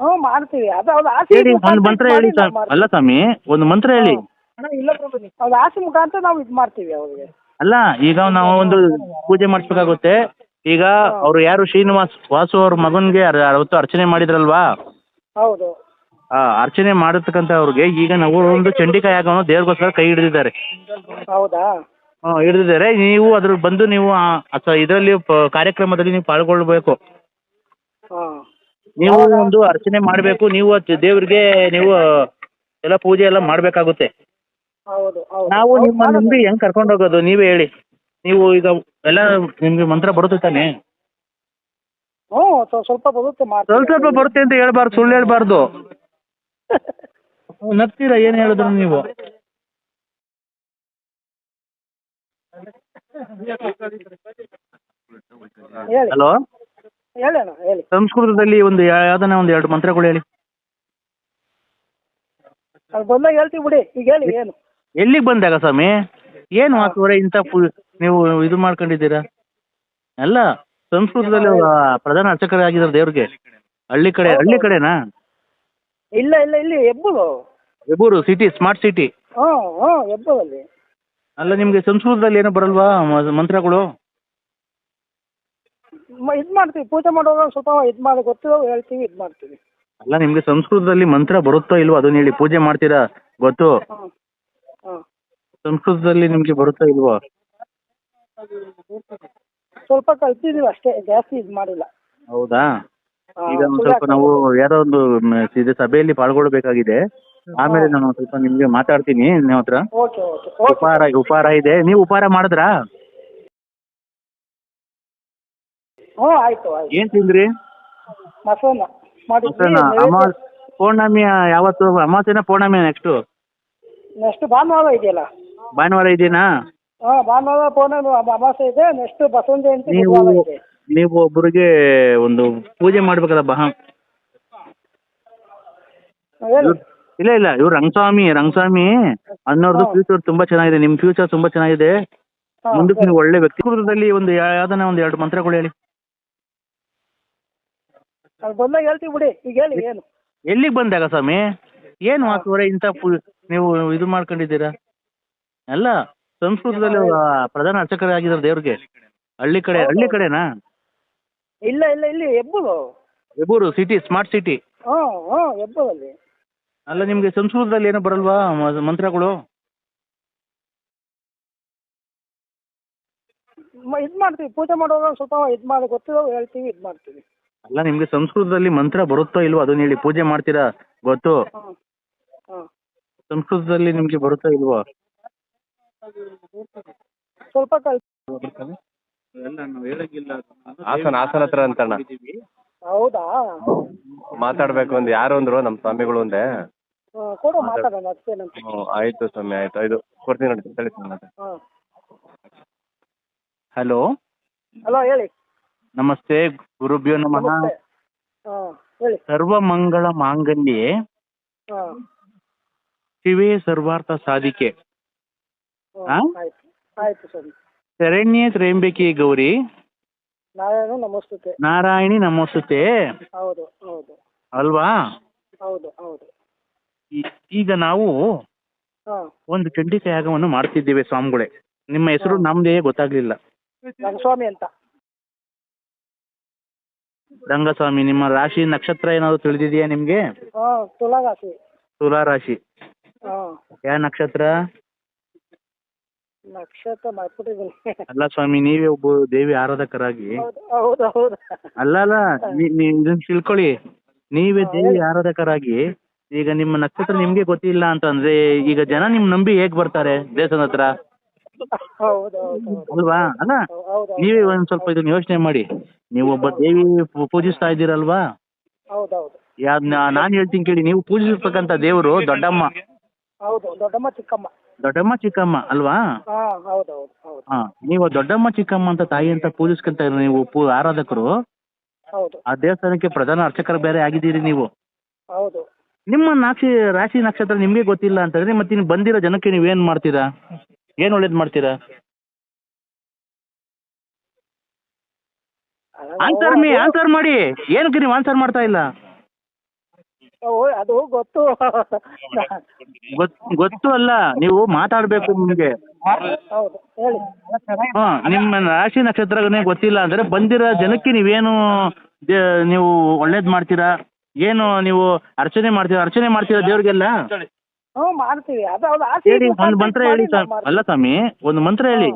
ಹ್ಞೂ ಮಾಡ್ತೀವಿ. ಅದು ಅವ್ರ ಆಸೆ ಹೇಳಿ ಒಂದು ಮಂತ್ರ ಹೇಳಿ ಸ್ವಾಮಿ ಅಲ್ಲ ಸ್ವಾಮಿ ಒಂದು ಮಂತ್ರ ಹೇಳಿ. ಇಲ್ಲ ಅವ್ರ ಆಸೆ ಮುಖಾಂತರ ನಾವು ಇದು ಮಾಡ್ತೀವಿ ಅವ್ರಿಗೆ. ಅಲ್ಲ ಈಗ ನಾವು ಒಂದು ಪೂಜೆ ಮಾಡಿಸ್ಬೇಕಾಗುತ್ತೆ. ಈಗ ಅವ್ರು ಯಾರು ಶ್ರೀನಿವಾಸ್ ವಾಸು ಅವ್ರ ಮಗನ್ಗೆ ಅವತ್ತು ಅರ್ಚನೆ ಮಾಡಿದ್ರಲ್ವಾ? ಹೌದು. ಆ ಅರ್ಚನೆ ಮಾಡತಕ್ಕಂತ ಅವ್ರಿಗೆ ಈಗ ನಾವು ಒಂದು ಚಂಡಿಕಾಯಿ ಯಾಗವನ್ನು ದೇವ್ರಿಗೋಸ್ಕರ ಕೈ ಹಿಡಿದಿದ್ದಾರೆ. ಹೌದಾ? ಹಿಡಿದಿದ್ದಾರೆ. ನೀವು ಅದ್ರ ಬಂದು ನೀವು ಇದರಲ್ಲಿ ಕಾರ್ಯಕ್ರಮದಲ್ಲಿ ನೀವು ಪಾಲ್ಗೊಳ್ಬೇಕು. ಹಾಂ. ನೀವು ಒಂದು ಅರ್ಚನೆ ಮಾಡಬೇಕು. ನೀವು ದೇವರಿಗೆ ನೀವು ಎಲ್ಲ ಪೂಜೆ ಎಲ್ಲ ಮಾಡಬೇಕಾಗುತ್ತೆ. ಹೌದು ಹೌದು. ನಾವು ನಿಮ್ಮ. ನಂಬಿ ಹೆಂಗ್ ಕರ್ಕೊಂಡು ಹೋಗೋದು? ನೀವೇ ಹೇಳಿ. ನೀವು ಈಗ ಎಲ್ಲ ನಿಮ್ಗೆ ಮಂತ್ರ ಬರುತ್ತೆ ತಾನೆ? ಹ್ಞೂ ಸ್ವ- ಸ್ವಲ್ಪ ಬರುತ್ತೆ ಸ್ವಲ್ಪ ಸ್ವಲ್ಪ ಬರುತ್ತೆ ಅಂತ ಹೇಳ್ಬಾರ್ದು ಸುಳ್ಳು ಹೇಳ್ಬಾರ್ದು. ನಗ್ತೀರಾ? ಏನ್ ಹೇಳಿದ್ರು ನೀವು? ಹೇಳಿ. ಹಲೋ? ಹೇಳಿ. ಸಂಸ್ಕೃತದಲ್ಲಿ ಒಂದು ಯಾ- ಯಾವ್ದನ ಒಂದು ಎರಡು ಮಂತ್ರಗಳು ಹೇಳಿ. ಅದು ಬಂದಾಗ ಹೇಳ್ತೀವಿ ಬಿಡಿ. ಈಗ ಹೇಳಿ ಏನು? ಎಲ್ಲಿಗೆ ಬಂದಾಗ ಸ್ವಾಮಿ? ಏನು ಮಾತುವರೆ ಇಂತ ಪು- ನೀವು ಇದು ಮಾಡ್ಕೊಂಡಿದ್ದೀರಾ? ಅಲ್ಲ ಸಂಸ್ಕೃತದಲ್ಲಿ ಪ್ರಧಾನ ಪ್ರಧಾನ ಅರ್ಚಕರಾಗಿದ್ದಾರೆ ದೇವ್ರಿಗೆ. ಹಳ್ಳಿ ಕಡೆ ಹಳ್ಳಿ ಕಡೆನಾ? ಇಲ್ಲ ಇಲ್ಲ ಇಲ್ಲಿ Hebbur Hebbur city smart city ಹ್ಞೂ ಹ್ಞೂ ಹೆಬ್ಬೂರಲ್ಲಿ ಅಲ್ಲ ನಿಮಗೆ ಸಂಸ್ಕೃತದಲ್ಲಿ ಏನೋ ಬರಲ್ವಾ? ಮಂತ್ರಗಳು? ಇದು ಮಾಡ್ತೀವಿ. ಪೂಜೆ ಮಾಡುವಾಗ ಸ್ವಲ್ಪ ಇದು ಮಾಡಿ ಗೊತ್ತಿರೋ ಹೇಳ್ತೀವಿ ಇದು ಮಾಡ್ತೀವಿ. ಅಲ್ಲ ನಿಮಗೆ ಸಂಸ್ಕೃತದಲ್ಲಿ ಮಂತ್ರ ಬರುತ್ತೋ ಇಲ್ವೋ ಅದನ್ನ ಹೇಳಿ ಪೂಜೆ ಮಾಡ್ತೀರಾ? ಗೊತ್ತು? ಹಾಂ ಹಾಂ. ಸಂಸ್ಕೃತದಲ್ಲಿ ನಿಮಗೆ ಬರುತ್ತೋ ಇಲ್ವೋ? ಸ್ವಲ್ಪ ಕಲ್ತಿದೀವಿ ಅಷ್ಟೇ ಜಾಸ್ತಿ ಇದು ಮಾಡಿಲ್ಲ. ಹೌದಾ? ಈಗ ಒಂದು ಸ್ವಲ್ಪ ನಾವು ಯಾರೋ ಒಂದು ಮ್, ಇದು ಸಭೆಯಲ್ಲಿ ಪಾಲ್ಗೊಳ್ಬೇಕಾಗಿದೆ. ಆಮೇಲೆ ನಾನು ಸ್ವಲ್ಪ ನಿಮ್ಗೆ ಮಾತಾಡ್ತೀನಿ ನಿಮ್ಮ ಹತ್ರ. Okay okay okay. ಉಪಹಾರ ಉಪಹಾರ ಇದೆ. ನೀವು ಉಪಹಾರ ಮಾಡಿದ್ರಾ? ಹ್ಞೂ ಆಯ್ತು ಆಯ್ತು. ಏನ್ ತಿಂದ್ರಿ? ಮಾಡಿದ್ವಿ ಮೊಸರನ್ನ ಅಮಾ ಪೌರ್ಣಮಿ ಯಾವತ್ತು? ಅಮಾವಾಸ್ಯೆನ ಪೌರ್ಣಮಿ ನೆಕ್ಸ್ಟ್? ನೆಕ್ಸ್ಟ್ ಭಾನುವಾರ ಇದೆಯಲ್ಲ. ಭಾನುವಾರ ಇದೆಯಾ ಹಾ ಭಾನುವಾರ ಪೌರ್ಣಮಿ ಅಮ- ಅಮಾವಾಸ್ಯೆ ಇದೆ. ನೆಕ್ಸ್ಟ್ ಬಸವನ ಜಯಂತಿ ನೀವು ಇದೆ. ನೀವು ಒಬ್ಬರಿಗೆ ಒಂದು ಪೂಜೆ ಮಾಡ್ಬೇಕಲ್ಲ ಬಹ ಹೇಳಿ. ಇಲ್ಲ ಇಲ್ಲ ಇವ್ರು ರಂಗಸ್ವಾಮಿ ರಂಗಸ್ವಾಮಿ ಅನ್ನೋರ್ದು ಫ್ಯೂಚರ್ ತುಂಬಾ ಚೆನ್ನಾಗಿದೆ ನಿಮ್ ಫ್ಯೂಚರ್ ತುಂಬಾ ಚೆನ್ನಾಗಿದೆ. ಹಾ, ಮುಂದಕ್ಕೆ. ನೀವು ಒಳ್ಳೆ ವ್ಯಕ್ತಿತ್ವದಲ್ಲಿ ಒಂದು ಯಾ- ಯಾವ್ದನ್ನ ಒಂದು ಎರಡು ಮಂತ್ರಗಳು ಹೇಳಿ. ಎಲ್ಲಿಗ್ ಬಂದಾಗ ಹೇಳ್ತೀವಿ ಬಿಡಿ. ಈಗ ಹೇಳಿ ಏನು? ಎಲ್ಲಿಗೆ ಬಂದಾಗ ಸ್ವಾಮಿ? ಏನು ಮಾತುವರೆ ಇಂತ ಪು- ನೀವು ಇದು ಮಾಡ್ಕೊಂಡಿದ್ದೀರಾ? ಅಲ್ಲ ಸಂಸ್ಕೃತದಲ್ಲಿ ಆ, ಪ್ರಧಾನ ಅರ್ಚಕರಾಗಿದ್ದಾರೆ ದೇವ್ರಿಗೆ. ಹಳ್ಳಿ ಕಡೆ ಹಳ್ಳಿ ಕಡೆನಾ? ಇಲ್ಲ ಇಲ್ಲ ಇಲ್ಲಿ Hebbur Hebbur city smart city ಹೆಬ್ಬೂರಲ್ಲಿ ಅಲ್ಲ ನಿಮಗೆ ಸಂಸ್ಕೃತದಲ್ಲಿ ಏನೋ ಬರಲ್ವಾ? ಮಂತ್ರಗಳು? ಇದು ಮಾಡ್ತೀವಿ. ಪೂಜೆ ಮಾಡುವಾಗ ಸ್ವಲ್ಪ ಇದು ಮಾಡಿ ಗೊತ್ತಿರೋ ಹೇಳ್ತೀವಿ ಇದು ಮಾಡ್ತೀವಿ. ಅಲ್ಲ ನಿಮಗೆ ಸಂಸ್ಕೃತದಲ್ಲಿ ಮಂತ್ರ ಬರುತ್ತೋ ಇಲ್ವೋ ಅದನ್ನ ಹೇಳಿ ಪೂಜೆ ಮಾಡ್ತೀರಾ? ಗೊತ್ತು? ಹಾ ಸಂಸ್ಕೃತದಲ್ಲಿ ನಿಮಗೆ ಬರುತ್ತೋ ಇಲ್ವೋ? ಸ್ವಲ್ಪ ಕಲ್ ಹಾಸನ ಹಾಸನ ಹತ್ರ ಅಂತಣ್ಣ. ಹೌದಾ? ಮಾತಾಡ್ಬೇಕು ಒಂದು ಯಾರು ಅಂದ್ರು ನಮ್ಮ ಸ್ವಾಮಿಗಳು ಒಂದೇ. ಕೊಡು ಮಾತಾಡೋಣ ಅಷ್ಟೇನಂತ ಹ್ಞೂ ಆಯ್ತು ಸ್ವಾಮಿ ಆಯ್ತು. ಇದು ಕೊಡ್ತೀನಿ ನೋಡಿ. ಹಾ. ಹಲೋ? ಹಲೋ ಹೇಳಿ. ನಮಸ್ತೆ ಗುರುಭ್ಯೋ ನಮಃ. ನಮಸ್ತೆ. ಮಂಗಳ ಹೇಳಿ. ಸರ್ವಮಂಗಳ ಮಾಂಗಲ್ಯೆ. ಹಾ. ಶಿವೇ ಸರ್ವಾರ್ಥ ಸಾಧಿಕೆ. ಹಾ, ಹಾ? ಆಯ್ತು. ಆಯ್ತು ಸರಿ ಶರಣ್ಯೇ ತ್ರ್ಯಂಬಕಿ ಗೌರಿ. ನಾರಾಯಣ ನಮಸ್ತುತೆ. ನಾರಾಯಣಿ ನಮಸ್ತೆ ಹೌದು ಹೌದು. ಅಲ್ವಾ? ಹೌದು ಹೌದು. ಈ- ಈಗ ನಾವು ಹಾ. ಒಂದು ಚಂಡಿಕಾ ಯಾಗವನ್ನು ಮಾಡ್ತಿದ್ದೇವೆ ಸ್ವಾಮಿಗಳೇ. ನಿಮ್ಮ ಹೆಸರು ನಮ್ದೇ ಗೊತ್ತಾಗ್ಲಿಲ್ಲ. ರಂಗಸ್ವಾಮಿ ಅಂತ. ರಂಗಸ್ವಾಮಿ ನಿಮ್ಮ ರಾಶಿ ನಕ್ಷತ್ರ ಏನಾದ್ರು ತಿಳಿದಿದೆಯಾ ನಿಮ್ಗೆ? ಹಾ ತುಲಾರಾಶಿ. ತುಲಾ ರಾಶಿ ಯಾ ಯಾವ ನಕ್ಷತ್ರ? ನಕ್ಷತ್ರ ಮಾಡ್ಬಿಟ್ಟಿದ್ದೀನಿ. ಅಲ್ಲ ಸ್ವಾಮಿ ನೀವೇ ಒಬ್ಬ ದೇವಿ ಆರಾಧಕರಾಗಿ. ಹೌದು ಹೌದು ಹೌದು. ಅಲ್ಲ ಅಲ್ಲ ನೀ- ನೀವ್ ಇದನ್ನ ತಿಳ್ಕೊಳ್ಳಿ. ನೀವೇ ದೇವಿ ಆರಾಧಕರಾಗಿ ಈಗ ನಿಮ್ಮ ನಕ್ಷತ್ರ ನಿಮ್ಗೆ ಗೊತ್ತಿಲ್ಲ ಅಂತಂದ್ರೆ ಈಗ ಜನ ನಿಮ್ ನಂಬಿ ಹೇಗ್ ಬರ್ತಾರೆ ದೇವಸ್ಥಾನ ಹತ್ರ? ಹೌದು ಹೌದು ಹೌದು ಅಲ್ವಾ? ಅಲ್ಲ ಹೌದು ನೀವೇ ಒಂದ್ ಸ್ವಲ್ಪ ಇದನ್ನ ಯೋಚನೆ ಮಾಡಿ. ನೀವು ಒಬ್ಬ ದೇವಿ ಪೂ- ಪೂಜಿಸ್ತಾ ಇದ್ದೀರಲ್ವಾ? ಹೌದು ಹೌದು ಯಾವ್ದ್ ನಾನ್ ಹೇಳ್ತೀನಿ ಕೇಳಿ ನೀವು ಪೂಜಿಸ್ತಕ್ಕಂತ ದೇವರು ದೊಡ್ಡಮ್ಮ. ಹೌದು ದೊಡ್ಡಮ್ಮ ಚಿಕ್ಕಮ್ಮ. ದೊಡ್ಡಮ್ಮ ಚಿಕ್ಕಮ್ಮ ಅಲ್ವಾ? ಹಾ ಹೌದು ಹೌದು ಹೌದು. ಹಾ ನೀವು ದೊಡ್ಡಮ್ಮ ಚಿಕ್ಕಮ್ಮ ಅಂತ ತಾಯಿ ಅಂತ ಪೂಜಿಸ್ಕಂತ ಇರೋ ನೀವು ಪೂ ಆರಾಧಕರು ಹೌದು. ಆ ದೇವಸ್ಥಾನಕ್ಕೆ ಪ್ರಧಾನ ಅರ್ಚಕರು ಬೇರೆ ಆಗಿದ್ದೀರಿ ನೀವು. ಹೌದು. ನಿಮ್ಮ ನಾಕ್ಷಿ ರಾಶಿ ನಕ್ಷತ್ರ ನಿಮ್ಗೆ ಗೊತ್ತಿಲ್ಲ ಅಂತಂದ್ರೆ ಮತ್ತೆ ನೀವು ಬಂದಿರೋ ಜನಕ್ಕೆ ನೀವೇನ್ ಮಾಡ್ತೀರಾ? ಏನ್ ಒಳ್ಳೇದ್ ಮಾಡ್ತೀರಾ? ಆನ್ಸರ್ ಮೀ ಆನ್ಸರ್ ಮಾಡಿ. ಏನಕ್ಕೆ ನೀವು ಆನ್ಸರ್ ಮಾಡ್ತಾ ಇಲ್ಲ? ಅದು ಗೊತ್ತು. ಗೊತ್- ಗೊತ್ತು ಅಲ್ಲ ನೀವು ಮಾತಾಡ್ಬೇಕು ನಿಮ್ಗೆ. ಹಾ ನಿಮ್ಮ ರಾಶಿ ನಕ್ಷತ್ರನೇ ಗೊತ್ತಿಲ್ಲ ಅಂದ್ರೆ ಬಂದಿರೋ ಜನಕ್ಕೆ ನೀವೇನು ನೀವು ಒಳ್ಳೇದ್ ಮಾಡ್ತೀರಾ? ಏನು ನೀವು ಅರ್ಚನೆ ಮಾಡ್ತೀರಾ? ಅರ್ಚನೆ ಮಾಡ್ತೀರಾ ದೇವ್ರಿಗೆಲ್ಲ? ಹ್ಞೂ ಮಾಡ್ತೀವಿ. ಅದು ಅದು ಆಸೆ ಹೇಳಿ ಒಂದು ಮಂತ್ರ ಹೇಳಿ ಸ್ವಾಮಿ. ಅಲ್ಲ ಸ್ವಾಮಿ ಒಂದು ಮಂತ್ರ ಹೇಳಿ.